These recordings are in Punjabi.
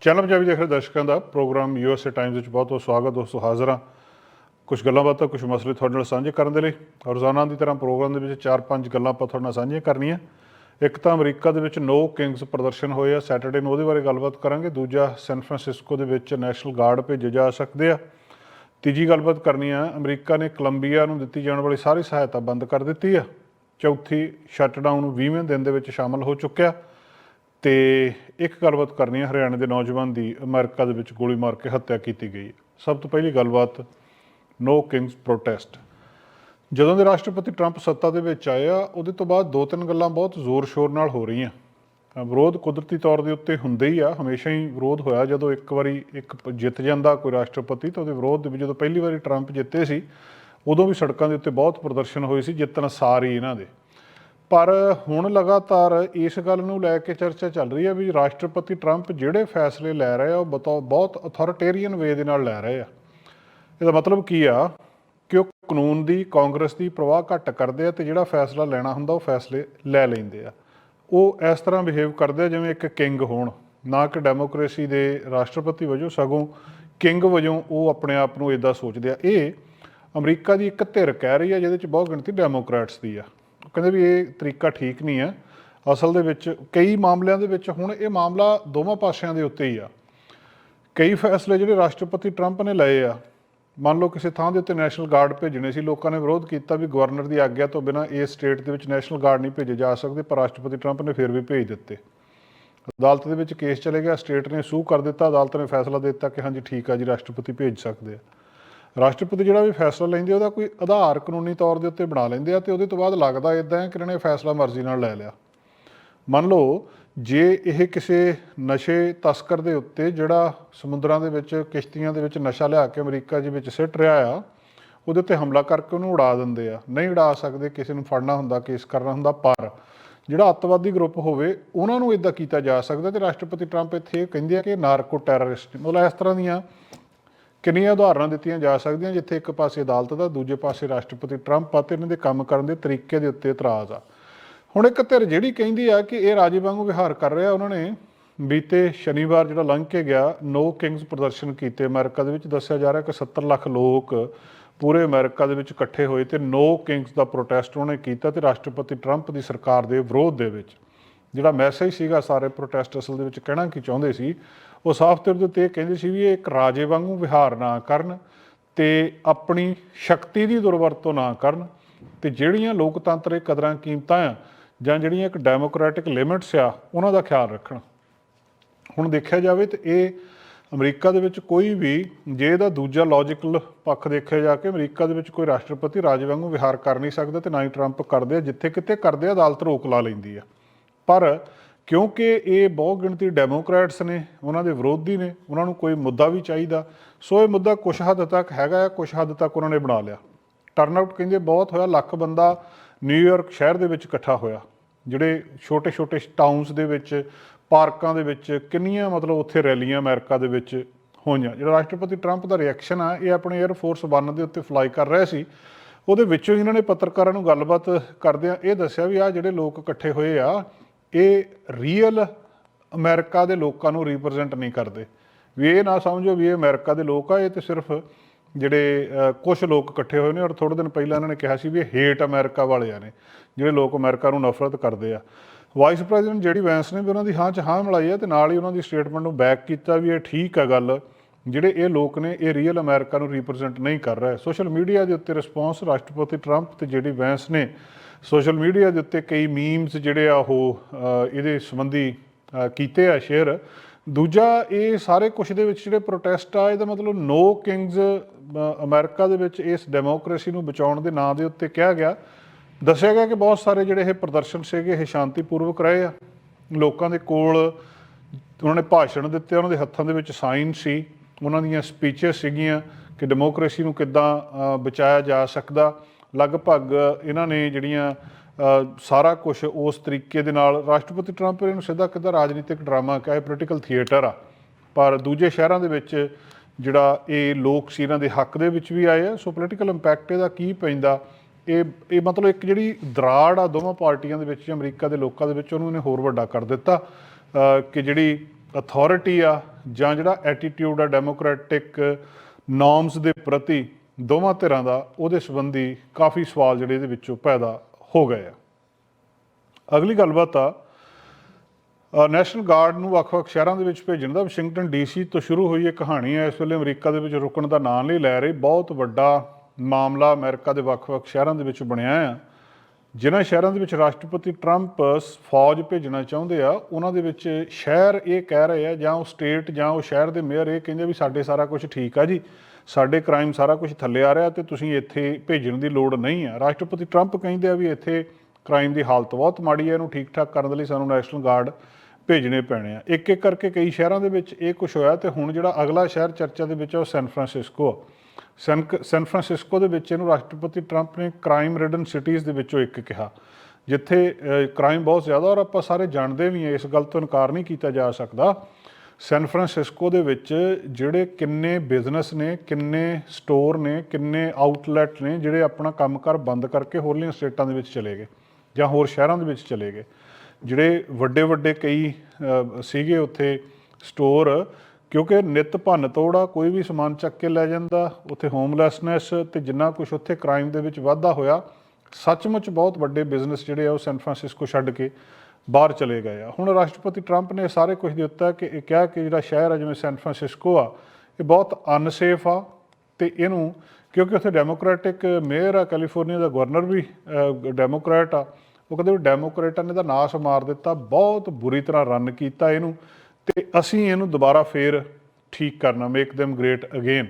ਚੈਨਲ ਪੰਜਾਬੀ ਦੇਖ ਰਹੇ ਦਰਸ਼ਕਾਂ ਦਾ ਪ੍ਰੋਗਰਾਮ ਯੂਐਸਏ ਟਾਈਮਜ਼ ਵਿੱਚ ਬਹੁਤ ਬਹੁਤ ਸਵਾਗਤ, ਦੋਸਤੋ, ਹਾਜ਼ਰ ਹਾਂ। ਕੁਝ ਗੱਲਾਂ ਬਾਤਾਂ ਕੁਝ ਮਸਲੇ ਤੁਹਾਡੇ ਨਾਲ ਸਾਂਝੇ ਕਰਨ ਦੇ ਲਈ ਰੋਜ਼ਾਨਾ ਦੀ ਤਰ੍ਹਾਂ ਪ੍ਰੋਗਰਾਮ ਦੇ ਵਿੱਚ ਚਾਰ ਪੰਜ ਗੱਲਾਂ ਆਪਾਂ ਤੁਹਾਡੇ ਨਾਲ ਸਾਂਝੀਆਂ ਕਰਨੀਆਂ। ਇੱਕ ਤਾਂ ਅਮਰੀਕਾ ਦੇ ਵਿੱਚ ਨੋ ਕਿੰਗਸ ਪ੍ਰਦਰਸ਼ਨ ਹੋਏ ਆ, ਸੈਟਰਡੇ ਨੂੰ ਉਹਦੇ ਬਾਰੇ ਗੱਲਬਾਤ ਕਰਾਂਗੇ। ਦੂਜਾ, ਸੈਨ ਫਰਾਂਸਿਸਕੋ ਦੇ ਵਿੱਚ ਨੈਸ਼ਨਲ ਗਾਰਡ ਭੇਜੇ ਜਾ ਸਕਦੇ ਆ। ਤੀਜੀ ਗੱਲਬਾਤ ਕਰਨੀ ਆ, ਅਮਰੀਕਾ ਨੇ ਕੋਲੰਬੀਆ ਨੂੰ ਦਿੱਤੀ ਜਾਣ ਵਾਲੀ ਸਾਰੀ ਸਹਾਇਤਾ ਬੰਦ ਕਰ ਦਿੱਤੀ ਆ। ਚੌਥੀ, ਸ਼ਟਡਾਊਨ 20ਵੇਂ ਦਿਨ ਦੇ ਵਿੱਚ ਸ਼ਾਮਲ ਹੋ ਚੁੱਕਿਆ। ਤੇ ਇੱਕ ਗੱਲਬਾਤ ਕਰਨੀ ਹੈ, ਹਰਿਆਣਾ ਦੇ ਨੌਜਵਾਨ ਦੀ ਅਮਰੀਕਾ ਦੇ ਵਿੱਚ ਗੋਲੀ ਮਾਰ ਕੇ ਹੱਤਿਆ ਕੀਤੀ ਗਈ ਸਭ ਤੋਂ ਪਹਿਲੀ ਗੱਲਬਾਤ ਨੋ ਕਿੰਗਸ ਪ੍ਰੋਟੈਸਟ ਜਦੋਂ ਦੇ ਰਾਸ਼ਟਰਪਤੀ ਟਰੰਪ ਸੱਤਾ ਦੇ ਵਿੱਚ ਆਏ ਆ, ਉਹਦੇ ਤੋਂ ਬਾਅਦ ਦੋ ਤਿੰਨ ਗੱਲਾਂ ਬਹੁਤ ਜ਼ੋਰ-ਸ਼ੋਰ ਨਾਲ ਹੋ ਰਹੀਆਂ। ਵਿਰੋਧ ਕੁਦਰਤੀ ਤੌਰ ਦੇ ਉੱਤੇ ਹੁੰਦੇ ਹੀ ਆ, ਹਮੇਸ਼ਾ ਹੀ ਵਿਰੋਧ ਹੋਇਆ। ਜਦੋਂ ਇੱਕ ਵਾਰੀ ਇੱਕ ਜਿੱਤ ਜਾਂਦਾ ਕੋਈ ਰਾਸ਼ਟਰਪਤੀ, ਤਾਂ ਉਹਦੇ ਵਿਰੋਧ ਦੇ ਵਿੱਚ ਜਦੋਂ ਪਹਿਲੀ ਵਾਰੀ ਟਰੰਪ ਜਿੱਤੇ ਸੀ, ਉਦੋਂ ਵੀ ਸੜਕਾਂ ਦੇ ਉੱਤੇ ਬਹੁਤ ਪ੍ਰਦਰਸ਼ਨ ਹੋਏ ਸੀ ਜਿੱਤਣ ਸਾਰ ਹੀ ਇਹਨਾਂ ਦੇ। ਪਰ ਹੁਣ ਲਗਾਤਾਰ ਇਸ ਗੱਲ ਨੂੰ ਲੈ ਕੇ ਚਰਚਾ ਚੱਲ ਰਹੀ ਹੈ ਵੀ ਰਾਸ਼ਟਰਪਤੀ ਟਰੰਪ ਜਿਹੜੇ ਫੈਸਲੇ ਲੈ ਰਹੇ ਆ, ਉਹ ਬਤੌ, ਬਹੁਤ ਅਥਾਰਟੇਰੀਅਨ ਵੇ ਦੇ ਨਾਲ ਲੈ ਰਹੇ ਆ। ਇਹਦਾ ਮਤਲਬ ਕੀ ਆ ਕਿ ਉਹ ਕਾਨੂੰਨ ਦੀ, ਕਾਂਗਰਸ ਦੀ ਪ੍ਰਵਾਹ ਘੱਟ ਕਰਦੇ ਆ ਤੇ ਜਿਹੜਾ ਫੈਸਲਾ ਲੈਣਾ ਹੁੰਦਾ, ਉਹ ਫੈਸਲੇ ਲੈ ਲੈਂਦੇ ਆ। ਉਹ ਇਸ ਤਰ੍ਹਾਂ ਬਿਹੇਵ ਕਰਦੇ ਆ ਜਿਵੇਂ ਇੱਕ ਕਿੰਗ ਹੋਣ। ਨਾ ਕਿ ਡੈਮੋਕ੍ਰੇਸੀ ਦੇ ਰਾਸ਼ਟਰਪਤੀ ਵਜੋਂ, ਸਗੋਂ ਕਿੰਗ ਵਜੋਂ ਉਹ ਆਪਣੇ ਆਪ ਨੂੰ ਇਦਾਂ ਸੋਚਦੇ ਆ। ਇਹ ਅਮਰੀਕਾ ਦੀ ਇੱਕ ਧਿਰ ਕਹਿ ਰਹੀ ਆ, ਜਿਹਦੇ ਚ ਬਹੁਤ ਗਿਣਤੀ ਡੈਮੋਕ੍ਰੈਟਸ ਦੀ ਆ। ਕਹਿੰਦੇ ਵੀ ਇਹ ਤਰੀਕਾ ਠੀਕ ਨਹੀਂ ਹੈ। ਅਸਲ ਦੇ ਵਿੱਚ ਕਈ ਮਾਮਲਿਆਂ ਦੇ ਵਿੱਚ ਹੁਣ ਇਹ ਮਾਮਲਾ ਦੋਵਾਂ ਪਾਸਿਆਂ ਦੇ ਉੱਤੇ ਹੀ ਆ। ਕਈ ਫੈਸਲੇ ਜਿਹੜੇ ਰਾਸ਼ਟਰਪਤੀ ਟਰੰਪ ਨੇ ਲਏ ਆ। ਮੰਨ ਲਓ ਕਿਸੇ ਥਾਂ ਦੇ ਉੱਤੇ ਨੈਸ਼ਨਲ ਗਾਰਡ ਭੇਜਣੇ ਸੀ, ਲੋਕਾਂ ਨੇ ਵਿਰੋਧ ਕੀਤਾ ਵੀ ਗਵਰਨਰ ਦੀ ਆਗਿਆ ਤੋਂ ਬਿਨਾਂ ਇਸ ਸਟੇਟ ਦੇ ਵਿੱਚ ਨੈਸ਼ਨਲ ਗਾਰਡ ਨਹੀਂ ਭੇਜੇ ਜਾ ਸਕਦੇ, ਪਰ ਰਾਸ਼ਟਰਪਤੀ ਟਰੰਪ ਨੇ ਫਿਰ ਵੀ ਭੇਜ ਦਿੱਤੇ। ਅਦਾਲਤ ਦੇ ਵਿੱਚ ਕੇਸ ਚਲੇ ਗਿਆ, ਸਟੇਟ ਨੇ ਸੂ ਕਰ ਦਿੱਤਾ, ਅਦਾਲਤ ਨੇ ਫੈਸਲਾ ਦੇ ਦਿੱਤਾ ਕਿ ਹਾਂਜੀ, ਠੀਕ ਆ ਜੀ, ਰਾਸ਼ਟਰਪਤੀ ਭੇਜ ਸਕਦੇ ਆ। ਰਾਸ਼ਟਰਪਤੀ ਜਿਹੜਾ ਵੀ ਫੈਸਲਾ ਲੈਂਦੇ ਉਹਦਾ ਕੋਈ ਆਧਾਰ ਕਾਨੂੰਨੀ ਤੌਰ ਦੇ ਉੱਤੇ ਬਣਾ ਲੈਂਦੇ ਆ ਤੇ ਉਹਦੇ ਤੋਂ ਬਾਅਦ ਲੱਗਦਾ ਇਦਾਂ ਹੈ ਕਿ ਇਹਨਾਂ ਨੇ ਫੈਸਲਾ ਮਰਜ਼ੀ ਨਾਲ ਲੈ ਲਿਆ। ਮੰਨ ਲਓ, ਜੇ ਇਹ ਕਿਸੇ ਨਸ਼ੇ ਤਸਕਰ ਦੇ ਉੱਤੇ ਜਿਹੜਾ ਸਮੁੰਦਰਾਂ ਦੇ ਵਿੱਚ, ਕਿਸ਼ਤੀਆਂ ਦੇ ਵਿੱਚ ਨਸ਼ਾ ਲਿਆ ਕੇ ਅਮਰੀਕਾ ਦੇ ਵਿੱਚ ਸਿੱਟ ਰਿਹਾ ਆ, ਉਹਦੇ ਉੱਤੇ ਹਮਲਾ ਕਰਕੇ ਉਹਨੂੰ ਉਡਾ ਦਿੰਦੇ ਆ। ਨਹੀਂ ਉਡਾ ਸਕਦੇ, ਕਿਸੇ ਨੂੰ ਫੜਨਾ ਹੁੰਦਾ, ਕੇਸ ਕਰਨਾ ਹੁੰਦਾ, ਪਰ ਜਿਹੜਾ ਅੱਤਵਾਦੀ ਗਰੁੱਪ ਹੋਵੇ, ਉਹਨਾਂ ਨੂੰ ਇਦਾਂ ਕੀਤਾ ਜਾ ਸਕਦਾ ਤੇ ਰਾਸ਼ਟਰਪਤੀ ਟਰੰਪ ਇੱਥੇ ਇਹ ਕਹਿੰਦੇ ਆ ਕਿ ਨਾਰਕੋ ਟੈਰਰਿਸਟ ਮਤਲਬ ਇਸ ਤਰ੍ਹਾਂ ਦੀਆਂ ਕਿੰਨੀਆਂ ਉਦਾਹਰਨਾਂ ਦਿੱਤੀਆਂ ਜਾ ਸਕਦੀਆਂ, ਜਿੱਥੇ ਇੱਕ ਪਾਸੇ ਅਦਾਲਤ ਦਾ, ਦੂਜੇ ਪਾਸੇ ਰਾਸ਼ਟਰਪਤੀ ਟਰੰਪ ਆ ਤੇ ਇਹਨਾਂ ਦੇ ਕੰਮ ਕਰਨ ਦੇ ਤਰੀਕੇ ਦੇ ਉੱਤੇ ਇਤਰਾਜ਼ ਆ। ਹੁਣ ਇੱਕ ਧਿਰ ਜਿਹੜੀ ਕਹਿੰਦੀ ਆ ਕਿ ਇਹ ਰਾਜੇ ਵਾਂਗੂ ਵਿਹਾਰ ਕਰ ਰਿਹਾ, ਉਹਨਾਂ ਨੇ ਬੀਤੇ ਸ਼ਨੀਵਾਰ ਜਿਹੜਾ ਲੰਘ ਕੇ ਗਿਆ, ਨੋ ਕਿੰਗਸ ਪ੍ਰਦਰਸ਼ਨ ਕੀਤੇ ਅਮਰੀਕਾ ਦੇ ਵਿੱਚ। ਦੱਸਿਆ ਜਾ ਰਿਹਾ ਕਿ 70 ਲੱਖ ਲੋਕ ਪੂਰੇ ਅਮਰੀਕਾ ਦੇ ਵਿੱਚ ਇਕੱਠੇ ਹੋਏ ਤੇ ਨੋ ਕਿੰਗਸ ਦਾ ਪ੍ਰੋਟੈਸਟ ਉਹਨੇ ਕੀਤਾ ਤੇ ਰਾਸ਼ਟਰਪਤੀ ਟਰੰਪ ਦੀ ਸਰਕਾਰ ਦੇ ਵਿਰੋਧ ਦੇ ਵਿੱਚ। ਜਿਹੜਾ ਮੈਸੇਜ ਸੀਗਾ, ਸਾਰੇ ਪ੍ਰੋਟੈਸਟ ਅਸਲ ਦੇ ਵਿੱਚ ਕਹਿਣਾ ਕੀ ਚਾਹੁੰਦੇ ਸੀ ਉਹ ਸਾਫ਼ ਤੌਰ ਦੇ ਉੱਤੇ ਇਹ ਕਹਿੰਦੇ ਸੀ ਵੀ ਇਹ ਇੱਕ ਰਾਜੇ ਵਾਂਗੂ ਵਿਹਾਰ ਨਾ ਕਰਨ ਤੇ ਆਪਣੀ ਸ਼ਕਤੀ ਦੀ ਦੁਰਵਰਤੋਂ ਨਾ ਕਰਨ ਤੇ ਜਿਹੜੀਆਂ ਲੋਕਤੰਤਰ ਕਦਰਾਂ ਕੀਮਤਾਂ ਆ ਜਾਂ ਜਿਹੜੀਆਂ ਇੱਕ ਡੈਮੋਕ੍ਰੈਟਿਕ ਲਿਮਿਟਸ ਆ, ਉਹਨਾਂ ਦਾ ਖਿਆਲ ਰੱਖਣ। ਹੁਣ ਦੇਖਿਆ ਜਾਵੇ ਤੇ ਇਹ ਅਮਰੀਕਾ ਦੇ ਵਿੱਚ ਕੋਈ ਵੀ, ਜੇ ਇਹਦਾ ਦੂਜਾ ਲੌਜੀਕਲ ਪੱਖ ਦੇਖਿਆ ਜਾ ਕੇ ਅਮਰੀਕਾ ਦੇ ਵਿੱਚ ਕੋਈ ਰਾਸ਼ਟਰਪਤੀ ਰਾਜੇ ਵਾਂਗੂ ਵਿਹਾਰ ਕਰ ਨਹੀਂ ਸਕਦਾ ਤੇ ਨਾ ਹੀ ਟਰੰਪ ਕਰਦੇ ਆ, ਜਿੱਥੇ ਕਿਤੇ ਕਰਦੇ ਆ ਅਦਾਲਤ ਰੋਕ ਲਾ ਲੈਂਦੀ ਆ। ਪਰ ਕਿਉਂਕਿ ਇਹ ਬਹੁ ਗਿਣਤੀ ਡੈਮੋਕ੍ਰੈਟਸ ਨੇ, ਉਹਨਾਂ ਦੇ ਵਿਰੋਧੀ ਨੇ, ਉਹਨਾਂ ਨੂੰ ਕੋਈ ਮੁੱਦਾ ਵੀ ਚਾਹੀਦਾ। ਸੋ ਇਹ ਮੁੱਦਾ ਕੁਝ ਹੱਦ ਤੱਕ ਹੈਗਾ ਆ ਕੁਝ ਹੱਦ ਤੱਕ ਉਹਨਾਂ ਨੇ ਬਣਾ ਲਿਆ। ਟਰਨ ਆਊਟ ਕਹਿੰਦੇ ਬਹੁਤ ਹੋਇਆ, ਲੱਖ ਬੰਦਾ ਨਿਊਯਾਰਕ ਸ਼ਹਿਰ ਦੇ ਵਿੱਚ ਇਕੱਠਾ ਹੋਇਆ। ਜਿਹੜੇ ਛੋਟੇ ਛੋਟੇ ਟਾਊਨਸ ਦੇ ਵਿੱਚ, ਪਾਰਕਾਂ ਦੇ ਵਿੱਚ, ਕਿੰਨੀਆਂ ਮਤਲਬ ਉੱਥੇ ਰੈਲੀਆਂ ਅਮਰੀਕਾ ਦੇ ਵਿੱਚ ਹੋਈਆਂ। ਜਿਹੜਾ ਰਾਸ਼ਟਰਪਤੀ ਟਰੰਪ ਦਾ ਰਿਐਕਸ਼ਨ ਆ, ਇਹ ਆਪਣੇ 에ਅਰ ਫੋਰਸ 1 ਦੇ ਉੱਤੇ ਫਲਾਈ ਕਰ ਰਿਹਾ ਸੀ। ਉਹਦੇ ਵਿੱਚੋਂ ਹੀ ਇਹਨਾਂ ਨੇ ਪੱਤਰਕਾਰਾਂ ਨੂੰ ਗੱਲਬਾਤ ਕਰਦਿਆਂ ਇਹ ਦੱਸਿਆ ਵੀ ਆ ਜਿਹੜੇ ਲੋਕ ਇਕੱਠੇ ਹੋਏ ਆ ਇਹ ਰੀਅਲ ਅਮਰੀਕਾ ਦੇ ਲੋਕਾਂ ਨੂੰ ਰਿਪਰੈਜ਼ੈਂਟ ਨਹੀਂ ਕਰਦੇ। ਵੀ ਇਹ ਨਾ ਸਮਝੋ ਵੀ ਇਹ ਅਮਰੀਕਾ ਦੇ ਲੋਕ ਆ, ਇਹ ਤੇ ਸਿਰਫ ਜਿਹੜੇ ਕੁਝ ਲੋਕ ਇਕੱਠੇ ਹੋਏ ਨੇ ਔਰ ਥੋੜੇ ਦਿਨ ਪਹਿਲਾਂ ਇਹਨਾਂ ਨੇ ਕਿਹਾ ਸੀ ਵੀ ਇਹ ਹੇਟ ਅਮਰੀਕਾ ਵਾਲੇ ਆ ਨੇ, ਜਿਹੜੇ ਲੋਕ ਅਮਰੀਕਾ ਨੂੰ ਨਫ਼ਰਤ ਕਰਦੇ ਆ। ਵਾਈਸ ਪ੍ਰੈਜ਼ੀਡੈਂਟ ਜਿਹੜੀ ਵੈਂਸ ਨੇ ਵੀ ਉਹਨਾਂ ਦੀ ਹਾਂ ਚ ਹਾਂ ਮਿਲਾਈ ਹੈ ਤੇ ਨਾਲ ਹੀ ਉਹਨਾਂ ਦੀ ਸਟੇਟਮੈਂਟ ਨੂੰ ਬੈਕ ਕੀਤਾ ਵੀ ਇਹ ਠੀਕ ਆ ਗੱਲ, ਜਿਹੜੇ ਇਹ ਲੋਕ ਨੇ ਇਹ ਰੀਅਲ ਅਮਰੀਕਾ ਨੂੰ ਰਿਪਰੈਜ਼ੈਂਟ ਨਹੀਂ ਕਰ ਰਿਹਾ। ਸੋਸ਼ਲ ਮੀਡੀਆ ਦੇ ਉੱਤੇ ਰਿਸਪੌਂਸ ਰਾਸ਼ਟਰਪਤੀ ਟਰੰਪ ਤੇ ਜਿਹੜੀ ਵੈਂਸ ਨੇ ਸੋਸ਼ਲ ਮੀਡੀਆ ਦੇ ਉੱਤੇ ਕਈ ਮੀਮਸ ਜਿਹੜੇ ਆ ਉਹ ਇਹਦੇ ਸੰਬੰਧੀ ਕੀਤੇ ਆ ਸ਼ੇਅਰ ਦੂਜਾ, ਇਹ ਸਾਰੇ ਕੁਛ ਦੇ ਵਿੱਚ ਜਿਹੜੇ ਪ੍ਰੋਟੈਸਟ ਆ, ਇਹਦਾ ਮਤਲਬ ਨੋ ਕਿੰਗਸ ਅਮਰੀਕਾ ਦੇ ਵਿੱਚ ਇਸ ਡੈਮੋਕ੍ਰੇਸੀ ਨੂੰ ਬਚਾਉਣ ਦੇ ਨਾਂ ਦੇ ਉੱਤੇ ਕਿਹਾ ਗਿਆ। ਦੱਸਿਆ ਗਿਆ ਕਿ ਬਹੁਤ ਸਾਰੇ ਜਿਹੜੇ ਇਹ ਪ੍ਰਦਰਸ਼ਨ ਸੀਗੇ, ਇਹ ਸ਼ਾਂਤੀਪੂਰਵਕ ਰਹੇ ਆ। ਲੋਕਾਂ ਦੇ ਕੋਲ ਉਹਨਾਂ ਨੇ ਭਾਸ਼ਣ ਦਿੱਤੇ, ਉਹਨਾਂ ਦੇ ਹੱਥਾਂ ਦੇ ਵਿੱਚ ਸਾਈਨ ਸੀ, ਉਹਨਾਂ ਦੀਆਂ ਸਪੀਚਸ ਸੀਗੀਆਂ ਕਿ ਡੈਮੋਕ੍ਰੇਸੀ ਨੂੰ ਕਿੱਦਾਂ ਬਚਾਇਆ ਜਾ ਸਕਦਾ। ਲਗਭਗ ਇਹਨਾਂ ਨੇ ਜਿਹੜੀਆਂ ਸਾਰਾ ਕੁਝ ਉਸ ਤਰੀਕੇ ਦੇ ਨਾਲ, ਰਾਸ਼ਟਰਪਤੀ ਟਰੰਪ ਨੇ ਇਹਨੂੰ ਸਿੱਧਾ ਕਿੱਦਾਂ ਰਾਜਨੀਤਿਕ ਡਰਾਮਾ ਕਿਹਾ ਪੋਲੀਟੀਕਲ ਥੀਏਟਰ ਆ। ਪਰ ਦੂਜੇ ਸ਼ਹਿਰਾਂ ਦੇ ਵਿੱਚ ਜਿਹੜਾ ਇਹ ਲੋਕ ਸੀ, ਇਹਨਾਂ ਦੇ ਹੱਕ ਦੇ ਵਿੱਚ ਵੀ ਆਏ ਆ। ਸੋ ਪੋਲੀਟੀਕਲ ਇੰਪੈਕਟ ਇਹਦਾ ਕੀ ਪੈਂਦਾ? ਇਹ ਇਹ ਮਤਲਬ ਇੱਕ ਜਿਹੜੀ ਦਰਾੜ ਆ ਦੋਵਾਂ ਪਾਰਟੀਆਂ ਦੇ ਵਿੱਚ ਅਮਰੀਕਾ ਦੇ ਲੋਕਾਂ ਦੇ ਵਿੱਚ, ਉਹਨੂੰ ਇਹਨੇ ਹੋਰ ਵੱਡਾ ਕਰ ਦਿੱਤਾ। ਕਿ ਜਿਹੜੀ ਅਥਾਰਟੀ ਆ, ਜਾਂ ਜਿਹੜਾ ਐਟੀਟਿਊਡ ਆ ਡੈਮੋਕ੍ਰੈਟਿਕ ਨਾਰਮਸ ਦੇ ਪ੍ਰਤੀ ਦੋਵਾਂ ਧਿਰਾਂ ਦਾ ਉਹਦੇ ਸੰਬੰਧੀ ਕਾਫੀ ਸਵਾਲ ਜਿਹੜੇ ਇਹਦੇ ਵਿੱਚੋਂ ਪੈਦਾ ਹੋ ਗਏ ਆ। ਅਗਲੀ ਗੱਲਬਾਤ ਆ ਨੈਸ਼ਨਲ ਗਾਰਡ ਨੂੰ ਵੱਖ-ਵੱਖ ਸ਼ਹਿਰਾਂ ਦੇ ਵਿੱਚ ਭੇਜਣ ਦਾ। ਵਾਸ਼ਿੰਗਟਨ ਡੀਸੀ ਤੋਂ ਸ਼ੁਰੂ ਹੋਈ ਇਹ ਕਹਾਣੀ ਹੈ ਇਸ ਵੇਲੇ ਅਮਰੀਕਾ ਦੇ ਵਿੱਚ ਰੁਕਣ ਦਾ ਨਾਂ ਨਹੀਂ ਲੈ ਰਹੀ। ਬਹੁਤ ਵੱਡਾ ਮਾਮਲਾ ਅਮਰੀਕਾ ਦੇ ਵੱਖ-ਵੱਖ ਸ਼ਹਿਰਾਂ ਦੇ ਵਿੱਚ ਬਣਿਆ ਆ। ਜਿਨ੍ਹਾਂ ਸ਼ਹਿਰਾਂ ਦੇ ਵਿੱਚ ਰਾਸ਼ਟਰਪਤੀ ਟਰੰਪ ਫੌਜ ਭੇਜਣਾ ਚਾਹੁੰਦੇ ਆ, ਉਹਨਾਂ ਦੇ ਵਿੱਚ ਸ਼ਹਿਰ ਇਹ ਕਹਿ ਰਹੇ ਆ ਜਾਂ ਉਹ ਸਟੇਟ ਜਾਂ ਉਹ ਸ਼ਹਿਰ ਦੇ ਮੇਅਰ ਇਹ ਕਹਿੰਦੇ ਵੀ ਸਾਡੇ ਸਾਰਾ ਕੁਝ ਠੀਕ ਆ ਜੀ। ਸਾਡੇ ਕ੍ਰਾਈਮ ਸਾਰਾ ਕੁਝ ਥੱਲੇ ਆ ਰਿਹਾ ਤੇ ਤੁਸੀਂ ਇੱਥੇ ਭੇਜਣ ਦੀ ਲੋੜ ਨਹੀਂ ਆ। ਰਾਸ਼ਟਰਪਤੀ ਟਰੰਪ ਕਹਿੰਦੇ ਆ ਵੀ ਇੱਥੇ ਕ੍ਰਾਈਮ ਦੀ ਹਾਲਤ ਬਹੁਤ ਮਾੜੀ ਹੈ ਇਹਨੂੰ ਠੀਕ ਠਾਕ ਕਰਨ ਦੇ ਲਈ ਸਾਨੂੰ ਨੈਸ਼ਨਲ ਗਾਰਡ ਭੇਜਣੇ ਪੈਣੇ ਆ। ਇੱਕ ਇੱਕ ਕਰਕੇ ਕਈ ਸ਼ਹਿਰਾਂ ਦੇ ਵਿੱਚ ਇਹ ਕੁਝ ਹੋਇਆ ਤੇ ਹੁਣ ਜਿਹੜਾ ਅਗਲਾ ਸ਼ਹਿਰ ਚਰਚਾ ਦੇ ਵਿੱਚ ਆ, ਉਹ ਸੈਨ ਫਰਾਂਸਿਸਕੋ ਆ। ਸੈਨ ਸੈਨ ਫਰਾਂਸਿਸਕੋ ਦੇ ਵਿੱਚ ਇਹਨੂੰ ਰਾਸ਼ਟਰਪਤੀ ਟਰੰਪ ਨੇ ਕ੍ਰਾਈਮ ਰਿਡਨ ਸਿਟੀਜ਼ ਦੇ ਵਿੱਚੋਂ ਇੱਕ ਕਿਹਾ, ਜਿੱਥੇ ਕ੍ਰਾਈਮ ਬਹੁਤ ਜ਼ਿਆਦਾ ਔਰ ਆਪਾਂ ਸਾਰੇ ਜਾਣਦੇ ਵੀ ਹਾਂ ਇਸ ਗੱਲ ਤੋਂ ਇਨਕਾਰ ਨਹੀਂ ਕੀਤਾ ਜਾ ਸਕਦਾ। ਸੈਨ ਫਰਾਂਸਿਸਕੋ ਦੇ ਵਿੱਚ ਜਿਹੜੇ ਕਿੰਨੇ ਬਿਜ਼ਨਸ ਨੇ, ਕਿੰਨੇ ਸਟੋਰ ਨੇ, ਕਿੰਨੇ ਆਊਟਲੈਟ ਨੇ, ਜਿਹੜੇ ਆਪਣਾ ਕੰਮਕਾਰ ਬੰਦ ਕਰਕੇ ਹੋਰਲੀਆਂ ਸਟੇਟਾਂ ਦੇ ਵਿੱਚ ਚਲੇ ਗਏ ਜਾਂ ਹੋਰ ਸ਼ਹਿਰਾਂ ਦੇ ਵਿੱਚ ਚਲੇ ਗਏ। ਜਿਹੜੇ ਵੱਡੇ ਵੱਡੇ ਕਈ ਸੀਗੇ ਉੱਥੇ ਸਟੋਰ ਕਿਉਂਕਿ ਨਿਤ ਭੰਨ ਤੋੜਾ ਕੋਈ ਵੀ ਸਮਾਨ ਚੱਕ ਕੇ ਲੈ ਜਾਂਦਾ, ਉੱਥੇ ਹੋਮਲੈਸਨੈਸ ਤੇ ਜਿੰਨਾ ਕੁਝ ਉੱਥੇ ਕ੍ਰਾਈਮ ਦੇ ਵਿੱਚ ਵਾਧਾ ਹੋਇਆ, ਸੱਚਮੁੱਚ ਬਹੁਤ ਵੱਡੇ ਬਿਜ਼ਨਸ ਜਿਹੜੇ ਆ ਉਹ ਸੈਨ ਫਰਾਂਸਿਸਕੋ ਛੱਡ ਕੇ ਬਾਹਰ ਚਲੇ ਗਏ ਆ। ਹੁਣ ਰਾਸ਼ਟਰਪਤੀ ਟਰੰਪ ਨੇ ਸਾਰੇ ਕੁਝ ਦਿੱਤਾ ਕਿ ਇਹ ਕਿਹਾ ਕਿ ਜਿਹੜਾ ਸ਼ਹਿਰ ਆ, ਜਿਵੇਂ ਸੈਨ ਫਰਾਂਸਿਸਕੋ ਆ, ਇਹ ਬਹੁਤ ਅਨਸੇਫ ਆ ਤੇ ਇਹਨੂੰ ਕਿਉਂਕਿ ਉੱਥੇ ਡੈਮੋਕ੍ਰੈਟਿਕ ਮੇਅਰ ਆ ਕੈਲੀਫੋਰਨੀਆ ਦਾ ਗਵਰਨਰ ਵੀ ਡੈਮੋਕ੍ਰੈਟ ਆ, ਉਹ ਕਹਿੰਦੇ ਵੀ ਡੈਮੋਕ੍ਰੇਟਾਂ ਨੇ ਤਾਂ ਨਾਸ਼ ਮਾਰ ਦਿੱਤਾ, ਬਹੁਤ ਬੁਰੀ ਤਰ੍ਹਾਂ ਰਨ ਕੀਤਾ ਇਹਨੂੰ ਤੇ ਅਸੀਂ ਇਹਨੂੰ ਦੁਬਾਰਾ ਫੇਰ ਠੀਕ ਕਰਨਾ ਮੇਕ them ਗ੍ਰੇਟ ਅਗੇਨ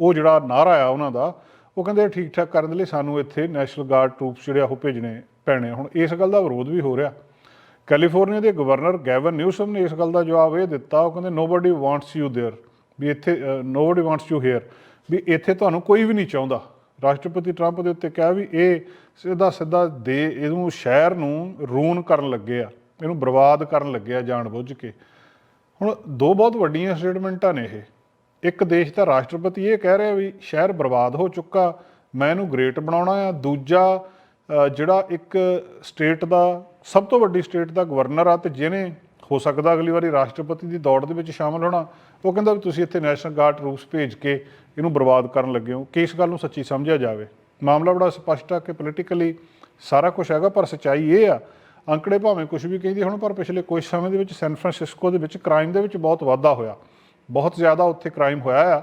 ਉਹ ਜਿਹੜਾ ਨਾਰਾ ਆ ਉਹਨਾਂ ਦਾ, ਉਹ ਕਹਿੰਦੇ ਠੀਕ ਠਾਕ ਕਰਨ ਦੇ ਲਈ ਸਾਨੂੰ ਇੱਥੇ ਨੈਸ਼ਨਲ ਗਾਰਡ ਟਰੂਪਸ ਜਿਹੜੇ ਆ ਉਹ ਭੇਜਣੇ ਪੈਣੇ ਆ। ਹੁਣ ਇਸ ਗੱਲ ਦਾ ਵਿਰੋਧ ਵੀ ਹੋ ਰਿਹਾ। ਕੈਲੀਫੋਰਨੀਆ ਦੇ ਗਵਰਨਰ ਗੈਵਨ ਨਿਊਸਮ ਨੇ ਇਸ ਗੱਲ ਦਾ ਜਵਾਬ ਇਹ ਦਿੱਤਾ ਉਹ ਕਹਿੰਦੇ ਨੋਬਡੀ ਵਾਂਟਸ ਯੂ देयर ਵੀ ਇੱਥੇ ਨੋਬਡੀ ਵਾਂਟਸ ਯੂ ਹੇਅਰ ਵੀ ਇੱਥੇ ਤੁਹਾਨੂੰ ਕੋਈ ਵੀ ਨਹੀਂ ਚਾਹੁੰਦਾ ਰਾਸ਼ਟਰਪਤੀ ਟਰੰਪ ਦੇ ਉੱਤੇ ਕਿਹਾ ਵੀ ਇਹ ਸਿੱਧਾ ਸਿੱਧਾ ਦੇ ਇਹਨੂੰ ਸ਼ਹਿਰ ਨੂੰ ਰੂਨ ਕਰਨ ਲੱਗੇ ਆ ਇਹਨੂੰ ਬਰਬਾਦ ਕਰਨ ਲੱਗੇ ਆ ਜਾਣਬੁੱਝ ਕੇ ਹੁਣ ਦੋ ਬਹੁਤ ਵੱਡੀਆਂ ਸਟੇਟਮੈਂਟਾਂ ਨੇ ਇਹ ਇੱਕ ਦੇਸ਼ ਦਾ ਰਾਸ਼ਟਰਪਤੀ ਇਹ ਕਹਿ ਰਿਹਾ ਵੀ ਸ਼ਹਿਰ ਬਰਬਾਦ ਹੋ ਚੁੱਕਾ ਮੈਂ ਇਹਨੂੰ ਗ੍ਰੇਟ ਬਣਾਉਣਾ ਆ ਦੂਜਾ ਅ, ਜਿਹੜਾ ਇੱਕ ਸਟੇਟ ਦਾ, ਸਭ ਤੋਂ ਵੱਡੀ ਸਟੇਟ ਦਾ ਗਵਰਨਰ ਆ ਤੇ ਜਿਹਨੇ ਹੋ ਸਕਦਾ ਅਗਲੀ ਵਾਰੀ ਰਾਸ਼ਟਰਪਤੀ ਦੀ ਦੌੜ ਦੇ ਵਿੱਚ ਸ਼ਾਮਲ ਹੋਣਾ, ਉਹ ਕਹਿੰਦਾ ਵੀ ਤੁਸੀਂ ਇੱਥੇ ਨੈਸ਼ਨਲ ਗਾਰਡ ਰੂਪਸ ਭੇਜ ਕੇ ਇਹਨੂੰ ਬਰਬਾਦ ਕਰਨ ਲੱਗੇ ਹੋ। ਕਿ ਇਸ ਗੱਲ ਨੂੰ ਸੱਚੀ ਸਮਝਿਆ ਜਾਵੇ। ਮਾਮਲਾ ਬੜਾ ਸਪਸ਼ਟ ਆ ਕਿ ਪੋਲੀਟੀਕਲੀ ਸਾਰਾ ਕੁਝ ਹੈਗਾ, ਪਰ ਸੱਚਾਈ ਇਹ ਆ, ਅੰਕੜੇ ਭਾਵੇਂ ਕੁਝ ਵੀ ਕਹਿੰਦੇ ਹੁਣ, ਪਰ ਪਿਛਲੇ ਕੁਝ ਸਮੇਂ ਦੇ ਵਿੱਚ ਸੈਨ ਫਰਾਂਸਿਸਕੋ ਦੇ ਵਿੱਚ ਕ੍ਰਾਈਮ ਦੇ ਵਿੱਚ ਬਹੁਤ ਵਾਧਾ ਹੋਇਆ। ਬਹੁਤ ਜ਼ਿਆਦਾ ਉੱਥੇ ਕ੍ਰਾਈਮ ਹੋਇਆ ਆ।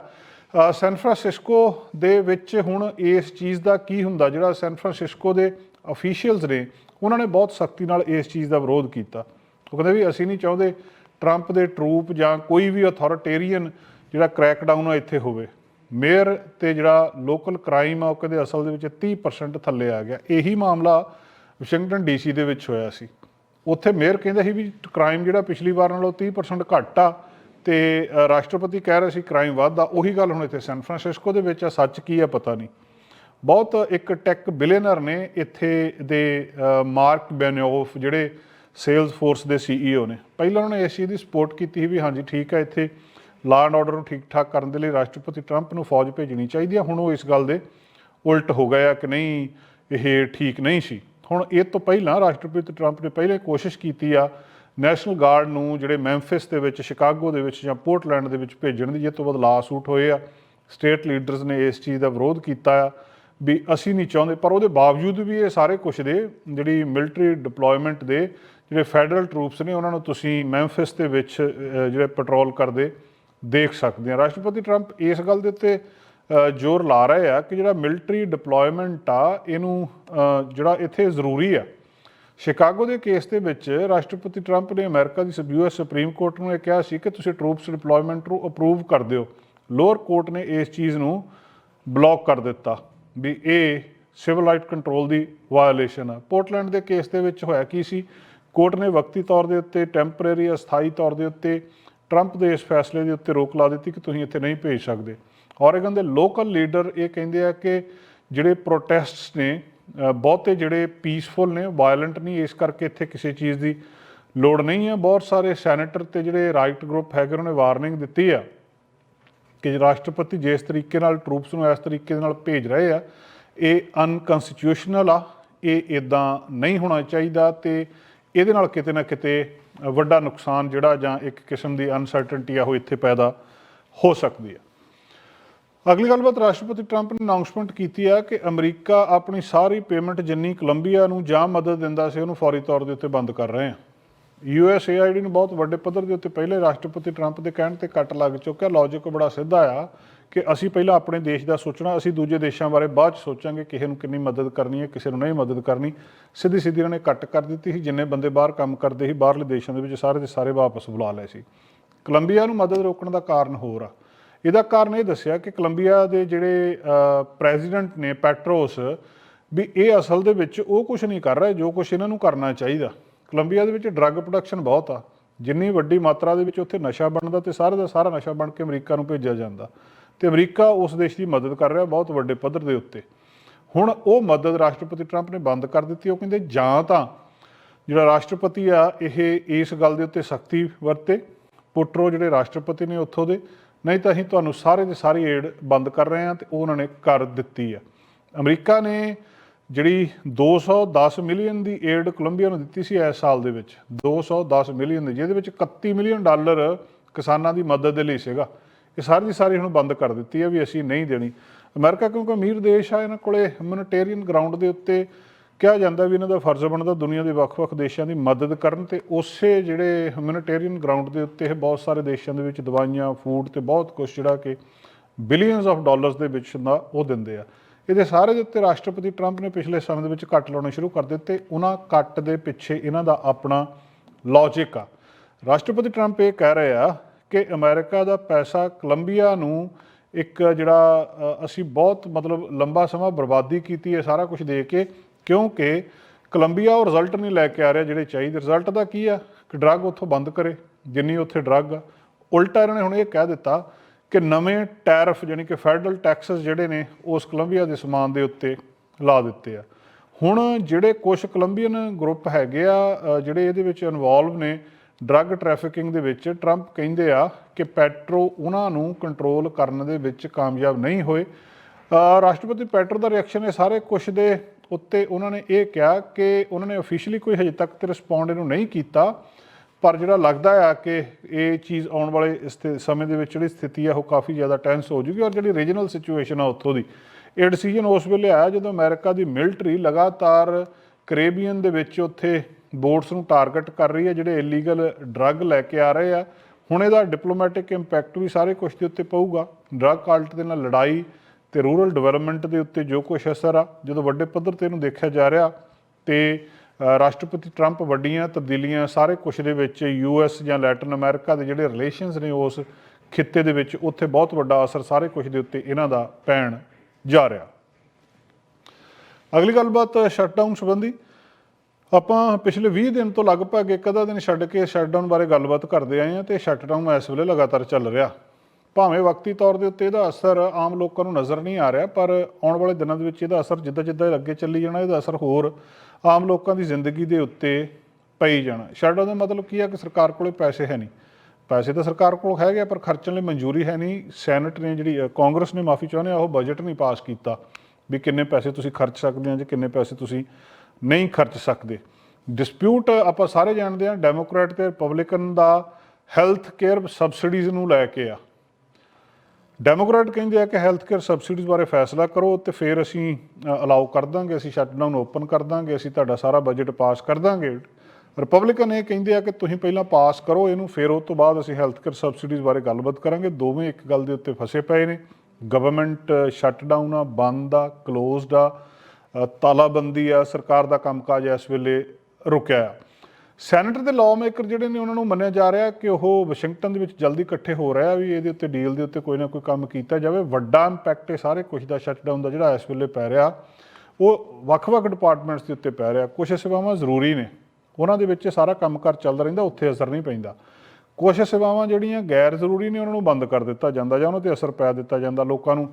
ਸੈਨ ਫਰਾਂਸਿਸਕੋ ਦੇ ਵਿੱਚ ਹੁਣ ਇਸ ਚੀਜ਼ ਦਾ ਕੀ ਹੁੰਦਾ? ਜਿਹੜਾ ਸੈਨ ਫਰਾਂਸਿਸਕੋ ਦੇ ਅਫੀਸ਼ੀਅਲਸ ਨੇ, ਉਹਨਾਂ ਨੇ ਬਹੁਤ ਸਖਤੀ ਨਾਲ ਇਸ ਚੀਜ਼ ਦਾ ਵਿਰੋਧ ਕੀਤਾ। ਉਹ ਕਹਿੰਦੇ ਵੀ ਅਸੀਂ ਨਹੀਂ ਚਾਹੁੰਦੇ ਟਰੰਪ ਦੇ ਟਰੂਪ ਜਾਂ ਕੋਈ ਵੀ ਅਥਾਰਟੇਰੀਅਨ ਜਿਹੜਾ ਕ੍ਰੈਕਡਾਊਨ ਆ ਇੱਥੇ ਹੋਵੇ। ਮੇਅਰ ਤੇ ਜਿਹੜਾ ਲੋਕਲ ਕ੍ਰਾਈਮ ਆ, ਉਹ ਕਹਿੰਦੇ ਅਸਲ ਦੇ ਵਿੱਚ 30% ਥੱਲੇ ਆ ਗਿਆ। ਇਹੀ ਮਾਮਲਾ ਵਾਸ਼ਿੰਗਟਨ ਡੀਸੀ ਦੇ ਵਿੱਚ ਹੋਇਆ ਸੀ। ਉੱਥੇ ਮੇਅਰ ਕਹਿੰਦਾ ਸੀ ਵੀ ਕ੍ਰਾਈਮ ਜਿਹੜਾ ਪਿਛਲੀ ਵਾਰ ਨਾਲੋਂ 30% ਘੱਟ ਆ। ਤੇ ਰਾਸ਼ਟਰਪਤੀ ਕਹਿ ਰਹੇ ਸੀ ਕ੍ਰਾਈਮ ਵੱਧਦਾ, ਉਹੀ ਗੱਲ ਹੁਣ ਇੱਥੇ ਸੈਨ ਫਰਾਂਸਿਸਕੋ ਦੇ ਵਿੱਚ ਆ, ਸੱਚ ਕੀ ਆ ਪਤਾ ਨਹੀਂ। ਬਹੁਤ ਇੱਕ ਟੈਕ ਬਿਲੀਅਨਰ ਨੇ ਇੱਥੇ ਦੇ ਮਾਰਕ ਬੈਨਿਓਫ, ਜਿਹੜੇ ਸੇਲਸ ਫੋਰਸ ਦੇ ਸੀਈਓ ਨੇ। ਪਹਿਲਾਂ ਉਹਨਾਂ ਨੇ ਇਸ ਚੀਜ਼ ਦੀ ਸਪੋਰਟ ਕੀਤੀ ਸੀ ਵੀ ਹਾਂਜੀ, ਠੀਕ ਆ ਇੱਥੇ ਲਾਅ ਐਂਡ ਆਰਡਰ ਨੂੰ ਠੀਕ ਠਾਕ ਕਰਨ ਦੇ ਲਈ ਰਾਸ਼ਟਰਪਤੀ ਟਰੰਪ ਨੂੰ ਫੌਜ ਭੇਜਣੀ ਚਾਹੀਦੀ ਆ। ਹੁਣ ਉਹ ਇਸ ਗੱਲ ਦੇ ਉਲਟ ਹੋ ਗਏ ਆ ਕਿ ਨਹੀਂ, ਇਹ ਠੀਕ ਨਹੀਂ ਸੀ। ਹੁਣ ਇਹ ਤੋਂ ਪਹਿਲਾਂ ਰਾਸ਼ਟਰਪਤੀ ਟਰੰਪ ਨੇ ਪਹਿਲੇ ਕੋਸ਼ਿਸ਼ ਕੀਤੀ ਆ ਨੈਸ਼ਨਲ ਗਾਰਡ ਨੂੰ ਜਿਹੜੇ ਮੈਂਫਿਸ ਦੇ ਵਿੱਚ, ਸ਼ਿਕਾਗੋ ਦੇ ਵਿੱਚ ਜਾਂ ਪੋਰਟਲੈਂਡ ਦੇ ਵਿੱਚ ਭੇਜਣ ਦੀ ਇਹ ਤੋਂ ਬਾਅਦ ਲਾ ਸੂਟ ਹੋਏ ਆ। ਸਟੇਟ ਲੀਡਰਸ ਨੇ ਇਸ ਚੀਜ਼ ਦਾ ਵਿਰੋਧ ਕੀਤਾ ਆ ਵੀ ਅਸੀਂ ਨਹੀਂ ਚਾਹੁੰਦੇ, ਪਰ ਉਹਦੇ ਬਾਵਜੂਦ ਵੀ ਇਹ ਸਾਰੇ ਕੁਝ ਦੇ ਜਿਹੜੀ ਮਿਲਟਰੀ ਡਿਪਲੋਇਮੈਂਟ ਦੇ ਜਿਹੜੇ ਫੈਡਰਲ ਟਰੂਪਸ ਨੇ, ਉਹਨਾਂ ਨੂੰ ਤੁਸੀਂ ਮੈਂਫਿਸ ਦੇ ਵਿੱਚ ਜਿਹੜੇ ਪੈਟਰੋਲ ਕਰਦੇ ਦੇਖ ਸਕਦੇ ਆ। ਰਾਸ਼ਟਰਪਤੀ ਟਰੰਪ ਇਸ ਗੱਲ ਦੇ ਉੱਤੇ ਜ਼ੋਰ ਲਾ ਰਹੇ ਆ ਕਿ ਜਿਹੜਾ ਮਿਲਟਰੀ ਡਿਪਲੋਇਮੈਂਟ ਆ, ਇਹਨੂੰ ਜਿਹੜਾ ਇੱਥੇ ਜ਼ਰੂਰੀ ਆ ਸ਼ਿਕਾਗੋ ਦੇ ਕੇਸ ਦੇ ਵਿੱਚ ਰਾਸ਼ਟਰਪਤੀ ਟਰੰਪ ਨੇ ਅਮਰੀਕਾ ਦੀ ਯੂਐਸ ਸੁਪਰੀਮ ਕੋਰਟ ਨੂੰ ਇਹ ਕਿਹਾ ਸੀ ਕਿ ਤੁਸੀਂ ਟਰੂਪਸ ਡਿਪਲੋਇਮੈਂਟ ਨੂੰ ਅਪਰੂਵ ਕਰ ਦਿਓ। ਲੋਅਰ ਕੋਰਟ ਨੇ ਇਸ ਚੀਜ਼ ਨੂੰ ਬਲੌਕ ਕਰ ਦਿੱਤਾ ਵੀ ਇਹ ਸਿਵਲ ਰਾਈਟ ਕੰਟਰੋਲ ਦੀ ਵਾਇਓਲੇਸ਼ਨ ਆ। ਪੋਰਟਲੈਂਡ ਦੇ ਕੇਸ ਦੇ ਵਿੱਚ ਹੋਇਆ ਕੀ ਸੀ? ਕੋਰਟ ਨੇ ਵਕਤੀ ਤੌਰ ਦੇ ਉੱਤੇ ਟੈਂਪਰੇਰੀ ਅਸਥਾਈ ਤੌਰ ਦੇ ਉੱਤੇ ਟਰੰਪ ਦੇ ਇਸ ਫੈਸਲੇ ਦੇ ਉੱਤੇ ਰੋਕ ਲਾ ਦਿੱਤੀ ਕਿ ਤੁਸੀਂ ਇੱਥੇ ਨਹੀਂ ਭੇਜ ਸਕਦੇ। ਔਰੇਗਨ ਦੇ ਲੋਕਲ ਲੀਡਰ ਇਹ ਕਹਿੰਦੇ ਆ ਕਿ ਜਿਹੜੇ ਪ੍ਰੋਟੈਸਟਸ ਨੇ ਬਹੁਤੇ ਜਿਹੜੇ ਪੀਸਫੁਲ ਨੇ ਵਾਇਲੈਂਟ ਨਹੀਂ, ਇਸ ਕਰਕੇ ਇੱਥੇ ਕਿਸੇ ਚੀਜ਼ ਦੀ ਲੋੜ ਨਹੀਂ ਹੈ। ਬਹੁਤ ਸਾਰੇ ਸੈਨੇਟਰ ਤੇ ਜਿਹੜੇ ਰਾਈਟ ਗਰੁੱਪ ਹੈਗੇ, ਉਹਨਾਂ ਨੇ ਵਾਰਨਿੰਗ ਦਿੱਤੀ ਆ ਕਿ ਰਾਸ਼ਟਰਪਤੀ ਜਿਸ ਤਰੀਕੇ ਨਾਲ ਟਰੂਪਸ ਨੂੰ ਇਸ ਤਰੀਕੇ ਦੇ ਨਾਲ ਭੇਜ ਰਹੇ ਆ, ਇਹ ਅਨਕਨਸਟੀਟਿਊਸ਼ਨਲ ਆ, ਇਹ ਇਦਾਂ ਨਹੀਂ ਹੋਣਾ ਚਾਹੀਦਾ ਤੇ ਇਹਦੇ ਨਾਲ ਕਿਤੇ ਨਾ ਕਿਤੇ ਵੱਡਾ ਨੁਕਸਾਨ ਜਿਹੜਾ ਜਾਂ ਇੱਕ ਕਿਸਮ ਦੀ ਅਨਸਰਟਨਟੀ ਆ, ਉਹ ਇੱਥੇ ਪੈਦਾ ਹੋ ਸਕਦੀ ਹੈ ਅਗਲੀ ਗੱਲਬਾਤ ਰਾਸ਼ਟਰਪਤੀ ਟਰੰਪ ਨੇ ਅਨਾਉਂਸਮੈਂਟ ਕੀਤੀ ਆ ਕਿ ਅਮਰੀਕਾ ਆਪਣੀ ਸਾਰੀ ਪੇਮੈਂਟ ਜਿੰਨੀ ਕੋਲੰਬੀਆ ਨੂੰ ਜਾਂ ਮਦਦ ਦਿੰਦਾ ਸੀ, ਉਹਨੂੰ ਫੌਰੀ ਤੌਰ ਦੇ ਉੱਤੇ ਬੰਦ ਕਰ ਰਹੇ ਆ। ਯੂਐਸਏਆਈਡੀ ਨੂੰ ਬਹੁਤ ਵੱਡੇ ਪੱਧਰ ਦੇ ਉੱਤੇ ਪਹਿਲੇ ਰਾਸ਼ਟਰਪਤੀ ਟਰੰਪ ਦੇ ਕਹਿਣ ਤੇ ਕੱਟ ਲੱਗ ਚੁੱਕਿਆ। ਲੌਜੀਕ ਬੜਾ ਸਿੱਧਾ ਆ ਕਿ ਅਸੀਂ ਪਹਿਲਾਂ ਆਪਣੇ ਦੇਸ਼ ਦਾ ਸੋਚਣਾ, ਅਸੀਂ ਦੂਜੇ ਦੇਸ਼ਾਂ ਬਾਰੇ ਬਾਅਦ ਚ ਸੋਚਾਂਗੇ ਕਿਸੇ ਨੂੰ ਕਿੰਨੀ ਮਦਦ ਕਰਨੀ ਹੈ, ਕਿਸੇ ਨੂੰ ਨਹੀਂ ਮਦਦ ਕਰਨੀ। ਸਿੱਧੀ ਸਿੱਧੀ ਉਹਨਾਂ ਨੇ ਕੱਟ ਕਰ ਦਿੱਤੀ ਸੀ। ਜਿੰਨੇ ਬੰਦੇ ਬਾਹਰ ਕੰਮ ਕਰਦੇ ਸੀ, ਬਾਹਰਲੇ ਦੇਸ਼ਾਂ ਦੇ ਵਿੱਚ ਸਾਰੇ ਦੇ ਸਾਰੇ ਵਾਪਸ ਬੁਲਾ ਲਏ ਸੀ। ਕੋਲੰਬੀਆ ਨੂੰ ਮਦਦ ਰੋਕਣ ਦਾ ਕਾਰਨ ਹੋਰ ਆ। ਇਹਦਾ ਕਾਰਨ ਇਹ ਦੱਸਿਆ ਕਿ ਕੋਲੰਬੀਆ ਦੇ ਜਿਹੜੇ ਪ੍ਰੈਜ਼ੀਡੈਂਟ ਨੇ ਪੈਟਰੋਸ ਵੀ ਇਹ ਅਸਲ ਦੇ ਵਿੱਚ ਉਹ ਕੁਝ ਨਹੀਂ ਕਰ ਰਿਹਾ, ਜੋ ਕੁਝ ਇਹਨਾਂ ਨੂੰ ਕਰਨਾ ਚਾਹੀਦਾ। ਕੋਲੰਬੀਆ ਦੇ ਵਿੱਚ ਡਰੱਗ ਪ੍ਰੋਡਕਸ਼ਨ ਬਹੁਤ ਆ। ਜਿੰਨੀ ਵੱਡੀ ਮਾਤਰਾ ਦੇ ਵਿੱਚ ਉੱਥੇ ਨਸ਼ਾ ਬਣਦਾ ਤੇ ਸਾਰੇ ਦਾ ਸਾਰਾ ਨਸ਼ਾ ਬਣ ਕੇ ਅਮਰੀਕਾ ਨੂੰ ਭੇਜਿਆ ਜਾਂਦਾ। ਤੇ ਅਮਰੀਕਾ ਉਸ ਦੇਸ਼ ਦੀ ਮਦਦ ਕਰ ਰਿਹਾ ਬਹੁਤ ਵੱਡੇ ਪੱਧਰ ਦੇ ਉੱਤੇ। ਹੁਣ ਉਹ ਮਦਦ ਰਾਸ਼ਟਰਪਤੀ ਟਰੰਪ ਨੇ ਬੰਦ ਕਰ ਦਿੱਤੀ, ਉਹ ਕਹਿੰਦੇ ਜਾਂ ਤਾਂ ਜਿਹੜਾ ਰਾਸ਼ਟਰਪਤੀ ਆ, ਇਹ ਇਸ ਗੱਲ ਦੇ ਉੱਤੇ ਸਖਤੀ ਵਰਤੇ। ਪੁੱਟਰੋ ਜਿਹੜੇ ਰਾਸ਼ਟਰਪਤੀ ਨੇ ਉੱਥੋਂ ਦੇ ਨਹੀਂ ਤਾਂ ਅਸੀਂ ਤੁਹਾਨੂੰ ਸਾਰੇ ਦੇ ਸਾਰੀ ਏਡ ਬੰਦ ਕਰ ਰਹੇ ਹਾਂ ਤੇ ਉਹ ਉਹਨਾਂ ਨੇ ਕਰ ਦਿੱਤੀ ਆ ਅਮਰੀਕਾ ਨੇ ਜਿਹੜੀ 210 ਮਿਲੀਅਨ ਦੀ ਏਡ ਕੋਲੰਬੀਆ ਨੂੰ ਦਿੱਤੀ ਸੀ ਇਸ ਸਾਲ ਦੇ ਵਿੱਚ 210 ਮਿਲੀਅਨ ਦੀ, ਜਿਹਦੇ ਵਿੱਚ 31 ਮਿਲੀਅਨ ਡਾਲਰ ਕਿਸਾਨਾਂ ਦੀ ਮਦਦ ਦੇ ਲਈ ਸੀਗਾ। ਇਹ ਸਾਰੀ ਦੀ ਸਾਰੀ ਹੁਣ ਬੰਦ ਕਰ ਦਿੱਤੀ ਹੈ ਵੀ ਅਸੀਂ ਨਹੀਂ ਦੇਣੀ। ਅਮਰੀਕਾ ਕਿਉਂਕਿ ਅਮੀਰ ਦੇਸ਼ ਆ, ਇਹਨਾਂ ਕੋਲੇ ਹਿਊਮਨਿਟੇਰੀਅਨ ਗਰਾਊਂਡ ਦੇ ਉੱਤੇ ਕਿਹਾ ਜਾਂਦਾ ਵੀ ਇਹਨਾਂ ਦਾ ਫਰਜ਼ ਬਣਦਾ ਦੁਨੀਆ ਦੇ ਵੱਖ-ਵੱਖ ਦੇਸ਼ਾਂ ਦੀ ਮਦਦ ਕਰਨ ਤੇ ਉਸੇ ਜਿਹੜੇ ਹਿਊਮਨਿਟੇਰੀਅਨ ਗਰਾਊਂਡ ਦੇ ਉੱਤੇ ਇਹ ਬਹੁਤ ਸਾਰੇ ਦੇਸ਼ਾਂ ਦੇ ਵਿੱਚ ਦਵਾਈਆਂ ਫੂਡ ਤੇ ਬਹੁਤ ਕੁਝ ਜਿਹੜਾ ਕਿ ਬਿਲੀਅਨਸ ਆਫ ਡਾਲਰਸ ਦੇ ਵਿੱਚ ਦਾ ਉਹ ਦਿੰਦੇ ਆ। ਇਹਦੇ ਸਾਰੇ ਦੇ ਉੱਤੇ ਰਾਸ਼ਟਰਪਤੀ ਟਰੰਪ ਨੇ ਪਿਛਲੇ ਸਮੇਂ ਦੇ ਵਿੱਚ ਕੱਟ ਲਾਉਣੇ ਸ਼ੁਰੂ ਕਰ ਦਿੱਤੇ। ਉਹਨਾਂ ਕੱਟ ਦੇ ਪਿੱਛੇ ਇਹਨਾਂ ਦਾ ਆਪਣਾ ਲੌਜੀਕ ਆ। ਰਾਸ਼ਟਰਪਤੀ ਟਰੰਪ ਇਹ ਕਹਿ ਰਹੇ ਆ ਕਿ ਅਮਰੀਕਾ ਦਾ ਪੈਸਾ ਕੋਲੰਬੀਆ ਨੂੰ ਇੱਕ ਜਿਹੜਾ ਅਸੀਂ ਬਹੁਤ ਮਤਲਬ ਲੰਬਾ ਸਮਾਂ ਬਰਬਾਦੀ ਕੀਤੀ ਹੈ, ਸਾਰਾ ਕੁਝ ਦੇ ਕੇ ਕਿਉਂਕਿ ਕੋਲੰਬੀਆ ਉਹ ਰਿਜ਼ਲਟ ਨਹੀਂ ਲੈ ਕੇ ਆ ਰਿਹਾ ਜਿਹੜੇ ਚਾਹੀਦੇ। ਰਿਜ਼ਲਟ ਦਾ ਕੀ ਆ? ਕਿ ਡਰੱਗ ਉੱਥੋਂ ਬੰਦ ਕਰੇ, ਜਿੰਨੀ ਉੱਥੇ ਡਰੱਗ ਆ। ਉਲਟਾ ਇਹਨਾਂ ਨੇ ਹੁਣ ਇਹ ਕਹਿ ਦਿੱਤਾ ਕਿ ਨਵੇਂ ਟੈਰਫ ਯਾਨੀ ਕਿ ਫੈਡਰਲ ਟੈਕਸਸ ਜਿਹੜੇ ਨੇ ਉਸ ਕੋਲੰਬੀਆ ਦੇ ਸਮਾਨ ਦੇ ਉੱਤੇ ਲਾ ਦਿੱਤੇ ਆ। ਹੁਣ ਜਿਹੜੇ ਕੁਝ ਕੋਲੰਬੀਅਨ ਗਰੁੱਪ ਹੈਗੇ ਆ ਜਿਹੜੇ ਇਹਦੇ ਵਿੱਚ ਇਨਵੋਲਵ ਨੇ ਡਰੱਗ ਟ੍ਰੈਫਿਕਿੰਗ ਦੇ ਵਿੱਚ ਟਰੰਪ ਕਹਿੰਦੇ ਆ ਕਿ ਪੈਟਰੋ ਉਹਨਾਂ ਨੂੰ ਕੰਟਰੋਲ ਕਰਨ ਦੇ ਵਿੱਚ ਕਾਮਯਾਬ ਨਹੀਂ ਹੋਏ। ਰਾਸ਼ਟਰਪਤੀ ਪੈਟਰੋ ਦਾ ਰਿਐਕਸ਼ਨ ਇਹ ਸਾਰੇ ਕੁਝ ਦੇ ਉੱਤੇ ਉਹਨਾਂ ਨੇ ਇਹ ਕਿਹਾ ਕਿ ਉਹਨਾਂ ਨੇ ਅਫੀਸ਼ੀਅਲੀ ਕੋਈ ਹਜੇ ਤੱਕ ਤੇ ਰਿਸਪੌਂਡ ਇਹਨੂੰ ਨਹੀਂ ਕੀਤਾ, ਪਰ ਜਿਹੜਾ ਲੱਗਦਾ ਆ ਕਿ ਇਹ ਚੀਜ਼ ਆਉਣ ਵਾਲੇ ਇਸਤੇ ਸਮੇਂ ਦੇ ਵਿੱਚ ਜਿਹੜੀ ਸਥਿਤੀ ਆ, ਉਹ ਕਾਫੀ ਜ਼ਿਆਦਾ ਟੈਂਸ ਹੋ ਜੂਗੀ ਔਰ ਜਿਹੜੀ ਰੀਜਨਲ ਸਿਚੁਏਸ਼ਨ ਆ ਉੱਥੋਂ ਦੀ। ਇਹ ਡਿਸੀਜਨ ਉਸ ਵੇਲੇ ਆਇਆ ਜਦੋਂ ਅਮਰੀਕਾ ਦੀ ਮਿਲਟਰੀ ਲਗਾਤਾਰ ਕੈਰੇਬੀਅਨ ਦੇ ਵਿੱਚ ਉੱਥੇ ਬੋਟਸ ਨੂੰ ਟਾਰਗੇਟ ਕਰ ਰਹੀ ਹੈ ਜਿਹੜੇ ਇਲੀਗਲ ਡਰੱਗ ਲੈ ਕੇ ਆ ਰਹੇ ਆ। ਹੁਣ ਇਹਦਾ ਡਿਪਲੋਮੈਟਿਕ ਇੰਪੈਕਟ ਵੀ ਸਾਰੇ ਕੁਝ ਦੇ ਉੱਤੇ ਪਊਗਾ। ਡਰੱਗ ਕਾਲਟ ਦੇ ਨਾਲ ਲੜਾਈ ਤੇ ਰੂਰਲ ਡਿਵੈਲਪਮੈਂਟ ਦੇ ਉੱਤੇ ਜੋ ਕੁਝ ਅਸਰ ਆ, ਜਦੋਂ ਵੱਡੇ ਪੱਧਰ ਤੇ ਇਹਨੂੰ ਦੇਖਿਆ ਜਾ ਰਿਹਾ ਤੇ ਰਾਸ਼ਟਰਪਤੀ ਟਰੰਪ ਵੱਡੀਆਂ ਤਬਦੀਲੀਆਂ ਸਾਰੇ ਕੁਝ ਦੇ ਵਿੱਚ ਯੂਐਸ ਜਾਂ ਲੈਟਨ ਅਮਰੀਕਾ ਦੇ ਜਿਹੜੇ ਰਿਲੇਸ਼ਨਸ ਨੇ ਉਸ ਖਿੱਤੇ ਦੇ ਵਿੱਚ, ਉੱਥੇ ਬਹੁਤ ਵੱਡਾ ਅਸਰ ਸਾਰੇ ਕੁਝ ਦੇ ਉੱਤੇ ਇਹਨਾਂ ਦਾ ਪੈਣ ਜਾ ਰਿਹਾ। ਅਗਲੀ ਗੱਲਬਾਤ ਸ਼ਟਡਾਊਨ ਸੰਬੰਧੀ, ਆਪਾਂ ਪਿਛਲੇ 20 ਦਿਨ ਤੋਂ ਲਗਭਗ ਇੱਕ ਅੱਧਾ ਦਿਨ ਛੱਡ ਕੇ ਸ਼ਟਡਾਊਨ ਬਾਰੇ ਗੱਲਬਾਤ ਕਰਦੇ ਆਏ ਹਾਂ ਤੇ ਸ਼ਟਡਾਊਨ ਇਸ ਵੇਲੇ ਲਗਾਤਾਰ ਚੱਲ ਰਿਹਾ। ਭਾਵੇਂ ਵਕਤੀ ਤੌਰ ਦੇ ਉੱਤੇ ਇਹਦਾ ਅਸਰ ਆਮ ਲੋਕਾਂ ਨੂੰ ਨਜ਼ਰ ਨਹੀਂ ਆ ਰਿਹਾ, ਪਰ ਆਉਣ ਵਾਲੇ ਦਿਨਾਂ ਦੇ ਵਿੱਚ ਇਹਦਾ ਅਸਰ ਜਿੱਦਾਂ ਜਿੱਦਾਂ ਅੱਗੇ ਚੱਲੀ ਜਾਣਾ, ਇਹਦਾ ਅਸਰ ਹੋਰ ਆਮ ਲੋਕਾਂ ਦੀ ਜ਼ਿੰਦਗੀ ਦੇ ਉੱਤੇ ਪਈ ਜਾਣਾ। ਸ਼ਟਡਾਊਨ ਦਾ ਮਤਲਬ ਕੀ ਆ ਕਿ ਸਰਕਾਰ ਕੋਲੇ ਪੈਸੇ ਹੈ ਨਹੀਂ। ਪੈਸੇ ਤਾਂ ਸਰਕਾਰ ਕੋਲ ਹੈਗੇ ਆ, ਪਰ ਖਰਚਣ ਲਈ ਮਨਜ਼ੂਰੀ ਹੈ ਨਹੀਂ। ਸੈਨੇਟ ਨੇ ਜਿਹੜੀ ਕਾਂਗਰਸ ਨੇ ਮਾਫੀ ਚਾਹੁੰਦੇ ਆ, ਉਹ ਬਜਟ ਨਹੀਂ ਪਾਸ ਕੀਤਾ ਵੀ ਕਿੰਨੇ ਪੈਸੇ ਤੁਸੀਂ ਖਰਚ ਸਕਦੇ ਆ ਜਾਂ ਕਿੰਨੇ ਪੈਸੇ ਤੁਸੀਂ ਨਹੀਂ ਖਰਚ ਸਕਦੇ। ਡਿਸਪਿਊਟ ਆਪਾਂ ਸਾਰੇ ਜਾਣਦੇ ਆ, ਡੈਮੋਕ੍ਰੈਟ ਤੇ ਰਿਪਬਲਿਕਨ ਦਾ ਹੈਲਥ ਕੇਅਰ ਸਬਸਿਡੀਜ਼ ਨੂੰ ਲੈ ਕੇ ਆ। ਡੈਮੋਕ੍ਰੈਟ ਕਹਿੰਦੇ ਆ ਕਿ ਹੈਲਥ ਕੇਅਰ ਸਬਸਿਡੀਜ਼ ਬਾਰੇ ਫੈਸਲਾ ਕਰੋ ਤੇ ਫਿਰ ਅਸੀਂ ਅਲਾਉ ਕਰ ਦਾਂਗੇ, ਅਸੀਂ ਸ਼ਟਡਾਊਨ ਓਪਨ ਕਰ ਦਾਂਗੇ, ਅਸੀਂ ਤੁਹਾਡਾ ਸਾਰਾ ਬਜਟ ਪਾਸ ਕਰ ਦਾਂਗੇ। ਰਿਪਬਲਿਕਨ ਇਹ ਕਹਿੰਦੇ ਆ ਕਿ ਤੁਸੀਂ ਪਹਿਲਾਂ ਪਾਸ ਕਰੋ ਇਹਨੂੰ, ਫਿਰ ਉਸ ਤੋਂ ਬਾਅਦ ਅਸੀਂ ਹੈਲਥ ਕੇਅਰ ਸਬਸਿਡੀਜ਼ ਬਾਰੇ ਗੱਲਬਾਤ ਕਰਾਂਗੇ। ਦੋਵੇਂ ਇੱਕ ਗੱਲ ਦੇ ਉੱਤੇ ਫਸੇ ਪਏ ਨੇ। ਗਵਰਨਮੈਂਟ ਸ਼ਟਡਾਊਨ ਆ, ਬੰਦ ਆ ਕਲੋਜ਼ਡ ਆ ਤਾਲਾਬੰਦੀ ਆ, ਸਰਕਾਰ ਦਾ ਕੰਮਕਾਜ ਇਸ ਵੇਲੇ ਰੁਕਿਆ ਆ। ਸੈਨੇਟਰ ਦੇ ਲਾਅ ਮੇਕਰ ਜਿਹੜੇ ਨੇ ਉਹਨਾਂ ਨੂੰ ਮੰਨਿਆ ਜਾ ਰਿਹਾ ਕਿ ਉਹ ਵਾਸ਼ਿੰਗਟਨ ਦੇ ਵਿੱਚ ਜਲਦੀ ਇਕੱਠੇ ਹੋ ਰਿਹਾ ਵੀ ਇਹਦੇ ਉੱਤੇ ਡੀਲ ਦੇ ਉੱਤੇ ਕੋਈ ਨਾ ਕੋਈ ਕੰਮ ਕੀਤਾ ਜਾਵੇ। ਵੱਡਾ ਇੰਪੈਕਟ ਇਹ ਸਾਰੇ ਕੁਝ ਦਾ ਸ਼ਟਡਾਊਨ ਦਾ ਜਿਹੜਾ ਇਸ ਵੇਲੇ ਪੈ ਰਿਹਾ, ਉਹ ਵੱਖ-ਵੱਖ ਡਿਪਾਰਟਮੈਂਟਸ ਦੇ ਉੱਤੇ ਪੈ ਰਿਹਾ। ਕੁਝ ਸੇਵਾਵਾਂ ਜ਼ਰੂਰੀ ਨੇ। ਉਹਨਾਂ ਦੇ ਵਿੱਚ ਇਹ ਸਾਰਾ ਕੰਮਕਾਰ ਚੱਲਦਾ ਰਹਿੰਦਾ, ਉੱਥੇ ਅਸਰ ਨਹੀਂ ਪੈਂਦਾ। ਕੁਝ ਸੇਵਾਵਾਂ ਜਿਹੜੀਆਂ ਗੈਰ ਜ਼ਰੂਰੀ ਨੇ, ਉਹਨਾਂ ਨੂੰ ਬੰਦ ਕਰ ਦਿੱਤਾ ਜਾਂਦਾ ਜਾਂ ਉਹਨਾਂ ਤੇ ਅਸਰ ਪੈ ਦਿੱਤਾ ਜਾਂਦਾ। ਲੋਕਾਂ ਨੂੰ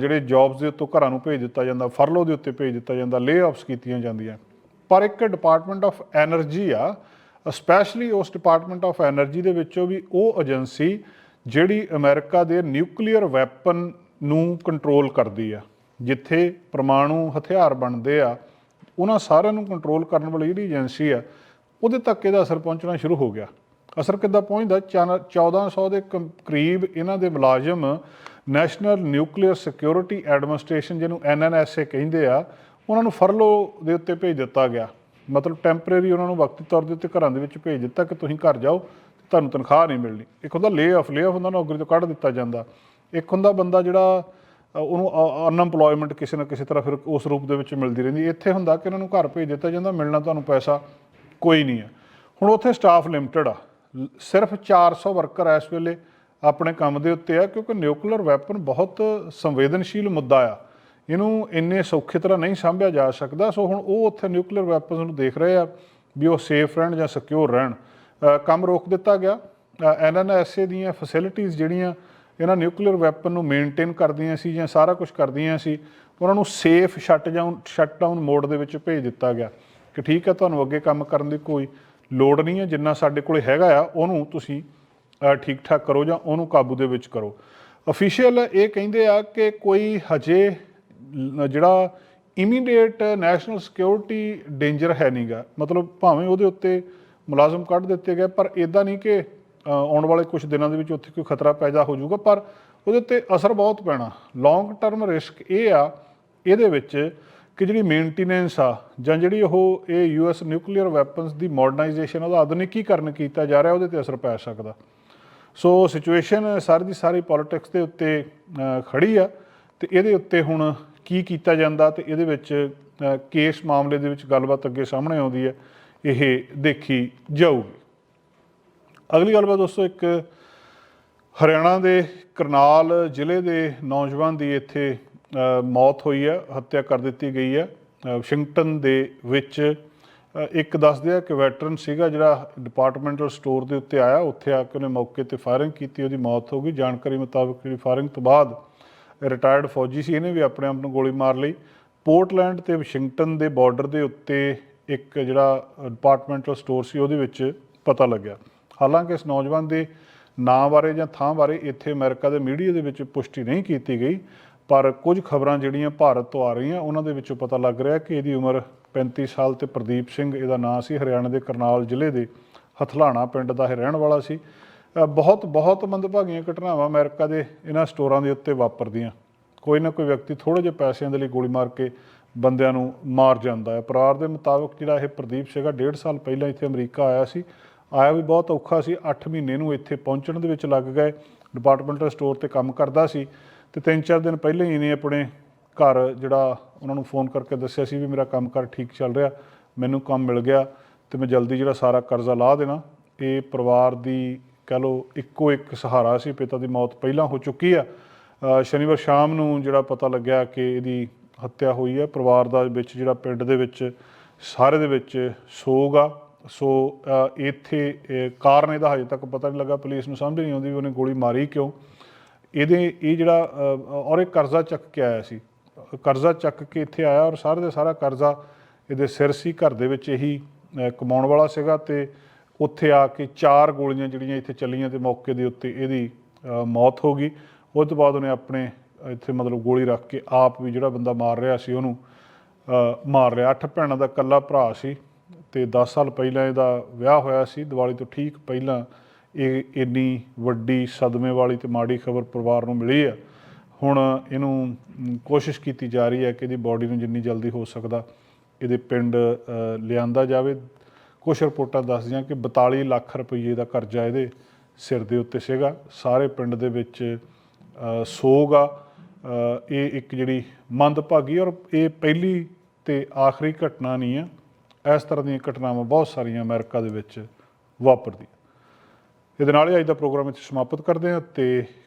ਜਿਹੜੇ ਜੌਬਸ ਦੇ ਉੱਤੋਂ ਘਰਾਂ ਨੂੰ ਭੇਜ ਦਿੱਤਾ ਜਾਂਦਾ ਫਰਲੋ ਦੇ ਉੱਤੇ ਭੇਜ ਦਿੱਤਾ ਜਾਂਦਾ ਲੇ-ਆਫਸ ਕੀਤੀਆਂ ਜਾਂਦੀਆਂ। ਪਰ ਇੱਕ ਡਿਪਾਰਟਮੈਂਟ ਆਫ ਐਨਰਜੀ ਆ ਸਪੈਸ਼ਲੀ ਉਸ ਡਿਪਾਰਟਮੈਂਟ ਆਫ ਐਨਰਜੀ ਦੇ ਵਿੱਚੋਂ ਵੀ ਉਹ ਏਜੰਸੀ ਜਿਹੜੀ ਅਮਰੀਕਾ ਦੇ ਨਿਊਕਲੀਅਰ ਵੈਪਨ ਨੂੰ ਕੰਟਰੋਲ ਕਰਦੀ ਆ, ਜਿੱਥੇ ਪਰਮਾਣੂ ਹਥਿਆਰ ਬਣਦੇ ਆ, ਉਹਨਾਂ ਸਾਰਿਆਂ ਨੂੰ ਕੰਟਰੋਲ ਕਰਨ ਵਾਲੀ ਜਿਹੜੀ ਏਜੰਸੀ ਆ, ਉਹਦੇ ਤੱਕ ਇਹਦਾ ਅਸਰ ਪਹੁੰਚਣਾ ਸ਼ੁਰੂ ਹੋ ਗਿਆ। ਅਸਰ ਕਿੱਦਾਂ ਪਹੁੰਚਦਾ? ਚਾਨ- 1400 ਦੇ ਕਮ- ਕਰੀਬ ਇਹਨਾਂ ਦੇ ਮੁਲਾਜ਼ਮ ਨੈਸ਼ਨਲ ਨਿਊਕਲੀਅਰ ਸਿਕਿਉਰਿਟੀ ਐਡਮਿਨਿਸਟ੍ਰੇਸ਼ਨ ਜਿਹਨੂੰ ਐਨਐਨਐਸਏ ਕਹਿੰਦੇ ਆ ਉਹਨਾਂ ਨੂੰ ਫਰਲੋ ਦੇ ਉੱਤੇ ਭੇਜ ਦਿੱਤਾ ਗਿਆ। ਮਤਲਬ ਟੈਂਪਰੇਰੀ ਉਹਨਾਂ ਨੂੰ ਵਕਤੀ ਤੌਰ ਦੇ ਉੱਤੇ ਘਰਾਂ ਦੇ ਵਿੱਚ ਭੇਜ ਦਿੱਤਾ ਕਿ ਤੁਸੀਂ ਘਰ ਜਾਓ ਤੁਹਾਨੂੰ ਤਨਖਾਹ ਨਹੀਂ ਮਿਲਣੀ। ਇੱਕ ਹੁੰਦਾ ਲੇ ਆਫ ਲੇ ਆਫ ਹੁੰਦਾ ਨੌਕਰੀ ਤੋਂ ਕੱਢ ਦਿੱਤਾ ਜਾਂਦਾ। ਇੱਕ ਹੁੰਦਾ ਬੰਦਾ ਜਿਹੜਾ ਅ, ਉਹਨੂੰ ਅਨਐਮਪਲੋਇਮੈਂਟ ਕਿਸੇ ਨਾ ਕਿਸੇ ਤਰ੍ਹਾਂ ਫਿਰ ਉਸ ਰੂਪ ਦੇ ਵਿੱਚ ਮਿਲਦੀ ਰਹਿੰਦੀ। ਇੱਥੇ ਹੁੰਦਾ ਕਿ ਉਹਨਾਂ ਨੂੰ ਘਰ ਭੇਜ ਦਿੱਤਾ ਜਾਂਦਾ ਮਿਲਣਾ ਤੁਹਾਨੂੰ ਪੈਸਾ ਕੋਈ ਨਹੀਂ ਹੈ। ਹੁਣ ਉੱਥੇ ਸਟਾਫ ਲਿਮਟਿਡ ਆ। ਲ- ਸਿਰਫ 400 ਵਰਕਰ ਇਸ ਵੇਲੇ ਆਪਣੇ ਕੰਮ ਦੇ ਉੱਤੇ ਆ ਕਿਉਂਕਿ ਨਿਊਕਲੀਅਰ ਵੈਪਨ ਬਹੁਤ ਸੰਵੇਦਨਸ਼ੀਲ ਮੁੱਦਾ ਆ। ਇਹਨੂੰ ਇੰਨੇ ਸੌਖੇ ਤਰ੍ਹਾਂ ਨਹੀਂ ਸਾਂਭਿਆ ਜਾ ਸਕਦਾ, ਸੋ ਹੁਣ ਉਹ ਉੱਥੇ ਨਿਊਕਲੀਅਰ ਵੈਪਨਸ ਨੂੰ ਦੇਖ ਰਹੇ ਆ ਵੀ ਉਹ ਸੇਫ ਰਹਿਣ ਜਾਂ ਸਿਕਿਉਰ ਰਹਿਣ। ਕੰਮ ਰੋਕ ਦਿੱਤਾ ਗਿਆ। ਐਨਐਨਐਸਏ ਦੀਆਂ ਫੈਸਿਲਿਟੀਆਂ ਜਿਹੜੀਆਂ ਇਹਨਾਂ ਨਿਊਕਲੀਅਰ ਵੈਪਨ ਨੂੰ ਮੇਨਟੇਨ ਕਰਦੀਆਂ ਸੀ ਜਾਂ ਸਾਰਾ ਕੁਝ ਕਰਦੀਆਂ ਸੀ, ਉਹਨਾਂ ਨੂੰ safe shut down shut mode ਦੇ ਵਿੱਚ ਭੇਜ ਦਿੱਤਾ ਗਿਆ ਕਿ ਠੀਕ ਹੈ, ਤੁਹਾਨੂੰ ਅੱਗੇ ਕੰਮ ਕਰਨ ਦੀ ਕੋਈ ਲੋੜ ਨਹੀਂ ਹੈ, ਜਿੰਨਾ ਸਾਡੇ ਕੋਲ ਹੈਗਾ ਆ, ਉਹਨੂੰ ਤੁਸੀਂ ਠੀਕ ਠਾਕ ਕਰੋ ਜਾਂ ਉਹਨੂੰ ਕਾਬੂ ਦੇ ਵਿੱਚ ਕਰੋ। ਅਫੀਸ਼ੀਅਲ ਇਹ ਕਹਿੰਦੇ ਆ ਕਿ ਕੋਈ ਹਜੇ ਜਿਹੜਾ ਇਮੀਡੀਏਟ ਨੈਸ਼ਨਲ ਸਿਕਿਉਰਿਟੀ ਡੇਂਜਰ ਹੈ ਨਹੀਂਗਾ ਮਤਲਬ ਭਾਵੇਂ ਉਹਦੇ ਉੱਤੇ ਮੁਲਾਜ਼ਮ ਕੱਢ ਦਿੱਤੇ ਗਏ ਪਰ ਇਦਾਂ ਨਹੀਂ ਕਿ ਆਉਣ ਵਾਲੇ ਕੁਝ ਦਿਨਾਂ ਦੇ ਵਿੱਚ ਉੱਥੇ ਕੋਈ ਖਤਰਾ ਪੈਦਾ ਹੋ ਜਾਊਗਾ ਪਰ ਉਹਦੇ ਉੱਤੇ ਅਸਰ ਬਹੁਤ ਪੈਣਾ। ਲੌਂਗ ਟਰਮ ਰਿਸਕ ਇਹ ਆ ਇਹਦੇ ਵਿੱਚ ਕਿ ਜਿਹੜੀ ਮੇਨਟੇਨੈਂਸ ਆ ਜਾਂ ਜਿਹੜੀ ਉਹ ਇਹ ਯੂਐਸ ਨਿਊਕਲੀਅਰ ਵੈਪਨਸ ਦੀ ਮਾਡਰਨਾਈਜੇਸ਼ਨ ਉਹਦਾ ਆਧੁਨਿਕੀਕਰਨ ਕੀਤਾ ਜਾ ਰਿਹਾ ਉਹਦੇ ਤੇ ਅਸਰ ਪੈ ਸਕਦਾ। ਸੋ ਸਿਚੁਏਸ਼ਨ ਸਾਰੀ ਦੀ ਸਾਰੀ ਪੋਲਿਟਿਕਸ ਦੇ ਉੱਤੇ ਅ, ਖੜੀ ਆ ਤੇ ਇਹਦੇ ਉੱਤੇ ਹੁਣ ਕੀ ਕੀਤਾ ਜਾਂਦਾ ਤੇ ਇਹਦੇ ਵਿੱਚ ਕੇਸ ਮਾਮਲੇ ਦੇ ਵਿੱਚ ਗੱਲਬਾਤ ਅੱਗੇ ਸਾਹਮਣੇ ਆਉਂਦੀ ਹੈ ਇਹ ਦੇਖੀ ਜਾਊਗੀ। ਅਗਲੀ ਗੱਲਬਾਤ ਦੋਸਤੋ ਇੱਕ ਹਰਿਆਣਾ ਦੇ ਕਰਨਾਲ ਜ਼ਿਲ੍ਹੇ ਦੇ ਨੌਜਵਾਨ ਦੀ ਇੱਥੇ ਮੌਤ ਹੋਈ ਹੈ ਹੱਤਿਆ ਕਰ ਦਿੱਤੀ ਗਈ ਹੈ। ਅ, ਵਾਸ਼ਿੰਗਟਨ ਦੇ ਵਿੱਚ ਇੱਕ ਦੱਸਦੇ ਆ ਕਿ ਵੈਟਰਨ ਸੀਗਾ ਜਿਹੜਾ ਡਿਪਾਰਟਮੈਂਟਲ ਸਟੋਰ ਦੇ ਉੱਤੇ ਆਇਆ ਉੱਥੇ ਆ ਕੇ ਉਹਨੇ ਮੌਕੇ ਤੇ ਫਾਇਰਿੰਗ ਕੀਤੀ ਉਹਦੀ ਮੌਤ ਹੋ ਗਈ। ਜਾਣਕਾਰੀ ਮੁਤਾਬਕ ਜਿਹੜੀ ਫਾਇਰਿੰਗ ਤੋਂ ਬਾਅਦ ਰਿਟਾਇਰਡ ਫੌਜੀ ਸੀ ਇਹਨੇ ਵੀ ਆਪਣੇ ਆਪ ਨੂੰ ਗੋਲੀ ਮਾਰ ਲਈ। ਪੋਰਟਲੈਂਡ ਤੇ ਵਾਸ਼ਿੰਗਟਨ ਦੇ ਬਾਰਡਰ ਦੇ ਉੱਤੇ ਇੱਕ ਜਿਹੜਾ ਡਿਪਾਰਟਮੈਂਟਲ ਸਟੋਰ ਸੀ, ਉਹਦੇ ਵਿੱਚ ਪਤਾ ਲੱਗਿਆ। ਹਾਲਾਂਕਿ ਇਸ ਨੌਜਵਾਨ ਦੇ ਨਾਂ ਬਾਰੇ ਜਾਂ ਥਾਂ ਬਾਰੇ ਇੱਥੇ ਅਮਰੀਕਾ ਦੇ ਮੀਡੀਆ ਦੇ ਵਿੱਚ ਪੁਸ਼ਟੀ ਨਹੀਂ ਕੀਤੀ ਗਈ, ਪਰ ਕੁਝ ਖਬਰਾਂ ਜਿਹੜੀਆਂ ਭਾਰਤ ਤੋਂ ਆ ਰਹੀਆਂ, ਉਹਨਾਂ ਦੇ ਵਿੱਚੋਂ ਪਤਾ ਲੱਗ ਰਿਹਾ ਕਿ ਇਹਦੀ ਉਮਰ 35 ਸਾਲ ਤੇ ਪ੍ਰਦੀਪ ਸਿੰਘ, ਇਹਦਾ ਨਾਂ ਸੀ। ਹਰਿਆਣਾ ਦੇ ਕਰਨਾਲ ਜ਼ਿਲ੍ਹੇ ਦੇ ਹਥਲਾਣਾ ਪਿੰਡ ਦਾ ਇਹ ਰਹਿਣ ਵਾਲਾ ਸੀ। ਬਹੁਤ ਬਹੁਤ ਮੰਦਭਾਗੀਆਂ ਘਟਨਾਵਾਂ ਅਮਰੀਕਾ ਦੇ ਇਹਨਾਂ ਸਟੋਰਾਂ ਦੇ ਉੱਤੇ ਵਾਪਰਦੀਆਂ। ਕੋਈ ਨਾ ਕੋਈ ਵਿਅਕਤੀ ਥੋੜੇ ਜਿਹੇ ਪੈਸਿਆਂ ਦੇ ਲਈ ਗੋਲੀ ਮਾਰ ਕੇ ਬੰਦਿਆਂ ਨੂੰ ਮਾਰ ਜਾਂਦਾ ਹੈ। ਪਰਿਵਾਰ ਦੇ ਮੁਤਾਬਕ ਜਿਹੜਾ ਇਹ ਪ੍ਰਦੀਪ ਸੀਗਾ, ਡੇਢ ਸਾਲ ਪਹਿਲਾਂ ਇੱਥੇ ਅਮਰੀਕਾ ਆਇਆ ਸੀ। ਆਇਆ ਵੀ ਬਹੁਤ ਔਖਾ ਸੀ 8 ਮਹੀਨੇ ਨੂੰ ਇੱਥੇ ਪਹੁੰਚਣ ਦੇ ਵਿੱਚ ਲੱਗ ਗਏ। ਡਿਪਾਰਟਮੈਂਟਲ ਸਟੋਰ ਤੇ ਕੰਮ ਕਰਦਾ ਸੀ ਤੇ ਤਿੰਨ ਚਾਰ ਦਿਨ ਪਹਿਲਾਂ ਹੀ ਇਹਨੇ ਆਪਣੇ ਘਰ ਜਿਹੜਾ ਉਹਨਾਂ ਨੂੰ ਫੋਨ ਕਰਕੇ ਦੱਸਿਆ ਸੀ ਵੀ ਮੇਰਾ ਕੰਮ ਕਰ ਠੀਕ ਚੱਲ ਰਿਹਾ, ਮੈਨੂੰ ਕੰਮ ਮਿਲ ਗਿਆ ਤੇ ਮੈਂ ਜਲਦੀ ਜਿਹੜਾ ਸਾਰਾ ਕਰਜ਼ਾ ਲਾਹ ਦੇਣਾ। ਇਹ ਪਰਿਵਾਰ ਦੀ ਕਹ ਲਓ, ਇੱਕੋ ਇੱਕ ਸਹਾਰਾ ਸੀ, ਪਿਤਾ ਦੀ ਮੌਤ ਪਹਿਲਾਂ ਹੋ ਚੁੱਕੀ ਆ। ਸ਼ਨੀਵਾਰ ਸ਼ਾਮ ਨੂੰ ਜਿਹੜਾ ਪਤਾ ਲੱਗਿਆ ਕਿ ਇਹਦੀ ਹੱਤਿਆ ਹੋਈ ਹੈ ਪਰਿਵਾਰ ਦਾ ਵਿੱਚ ਜਿਹੜਾ ਪਿੰਡ ਦੇ ਵਿੱਚ, ਸਾਰੇ ਦੇ ਵਿੱਚ ਸੋਗ ਆ। ਸੋ ਇੱਥੇ ਕਾਰਨ ਇਹਦਾ ਹਜੇ ਤੱਕ ਪਤਾ ਨਹੀਂ ਲੱਗਾ, ਪੁਲਿਸ ਨੂੰ ਸਮਝ ਨਹੀਂ ਆਉਂਦੀ ਵੀ ਉਹਨੇ ਗੋਲੀ ਮਾਰੀ ਕਿਉਂ। ਇਹਦੇ, ਇਹ ਜਿਹੜਾ ਔਰ ਇਹ ਕਰਜ਼ਾ ਚੱਕ ਕੇ ਆਇਆ ਸੀ। ਕਰਜ਼ਾ ਚੱਕ ਕੇ ਇੱਥੇ ਆਇਆ ਔਰ ਸਾਰੇ ਦਾ ਸਾਰਾ ਕਰਜ਼ਾ ਇਹਦੇ ਸਿਰ ਸੀ, ਘਰ ਦੇ ਵਿੱਚ ਇਹੀ ਕਮਾਉਣ ਵਾਲਾ ਸੀਗਾ ਤੇ ਉੱਥੇ ਆ ਕੇ ਚਾਰ ਗੋਲੀਆਂ ਜਿਹੜੀਆਂ ਇੱਥੇ ਚੱਲੀਆਂ ਤੇ ਮੌਕੇ ਦੇ ਉੱਤੇ ਇਹਦੀ ਮੌਤ ਹੋ ਗਈ। ਉਸ ਤੋਂ ਬਾਅਦ ਉਹਨੇ ਆਪਣੇ ਇੱਥੇ ਮਤਲਬ ਗੋਲੀ ਰੱਖ ਕੇ ਆਪ ਵੀ ਜਿਹੜਾ ਬੰਦਾ ਮਾਰ ਰਿਹਾ ਸੀ ਉਹਨੂੰ ਮਾਰ ਰਿਹਾ ਅੱਠ ਭੈਣਾਂ ਦਾ ਇਕੱਲਾ ਭਰਾ ਸੀ ਤੇ 10 ਸਾਲ ਪਹਿਲਾਂ ਇਹਦਾ ਵਿਆਹ ਹੋਇਆ ਸੀ। ਦੀਵਾਲੀ ਤੋਂ ਠੀਕ ਪਹਿਲਾਂ ਇਹ ਇੰਨੀ ਵੱਡੀ ਸਦਮੇ ਵਾਲੀ ਤੇ ਮਾੜੀ ਖਬਰ ਪਰਿਵਾਰ ਨੂੰ ਮਿਲੀ ਆ। ਹੁਣ ਇਹਨੂੰ ਕੋਸ਼ਿਸ਼ ਕੀਤੀ ਜਾ ਰਹੀ ਹੈ ਕਿ ਇਹਦੀ ਬਾਡੀ ਨੂੰ ਜਿੰਨੀ ਜਲਦੀ ਹੋ ਸਕਦਾ ਇਹਦੇ ਪਿੰਡ ਲਿਆਂਦਾ ਜਾਵੇ। ਕੁਝ ਰਿਪੋਰਟਾਂ ਦੱਸਦੀਆਂ ਕਿ 42 ਲੱਖ ਰੁਪਏ ਦਾ ਕਰਜ਼ਾ ਇਹਦੇ ਸਿਰ ਦੇ ਉੱਤੇ ਸੀਗਾ। ਸਾਰੇ ਪਿੰਡ ਦੇ ਵਿੱਚ ਅ, ਸੋਗ ਆ। ਇਹ ਇੱਕ ਜਿਹੜੀ ਮੰਦਭਾਗੀ ਔਰ ਇਹ ਪਹਿਲੀ ਤੇ ਆਖਰੀ ਘਟਨਾ ਨਹੀਂ ਆ। ਇਸ ਤਰ੍ਹਾਂ ਦੀਆਂ ਘਟਨਾਵਾਂ ਬਹੁਤ ਸਾਰੀਆਂ ਅਮਰੀਕਾ ਦੇ ਵਿੱਚ ਵਾਪਰਦੀਆਂ। ਇਹਦੇ ਨਾਲ ਹੀ ਅੱਜ ਦਾ ਪ੍ਰੋਗਰਾਮ ਇੱਥੇ ਸਮਾਪਤ ਕਰਦੇ ਹਾਂ ਤੇ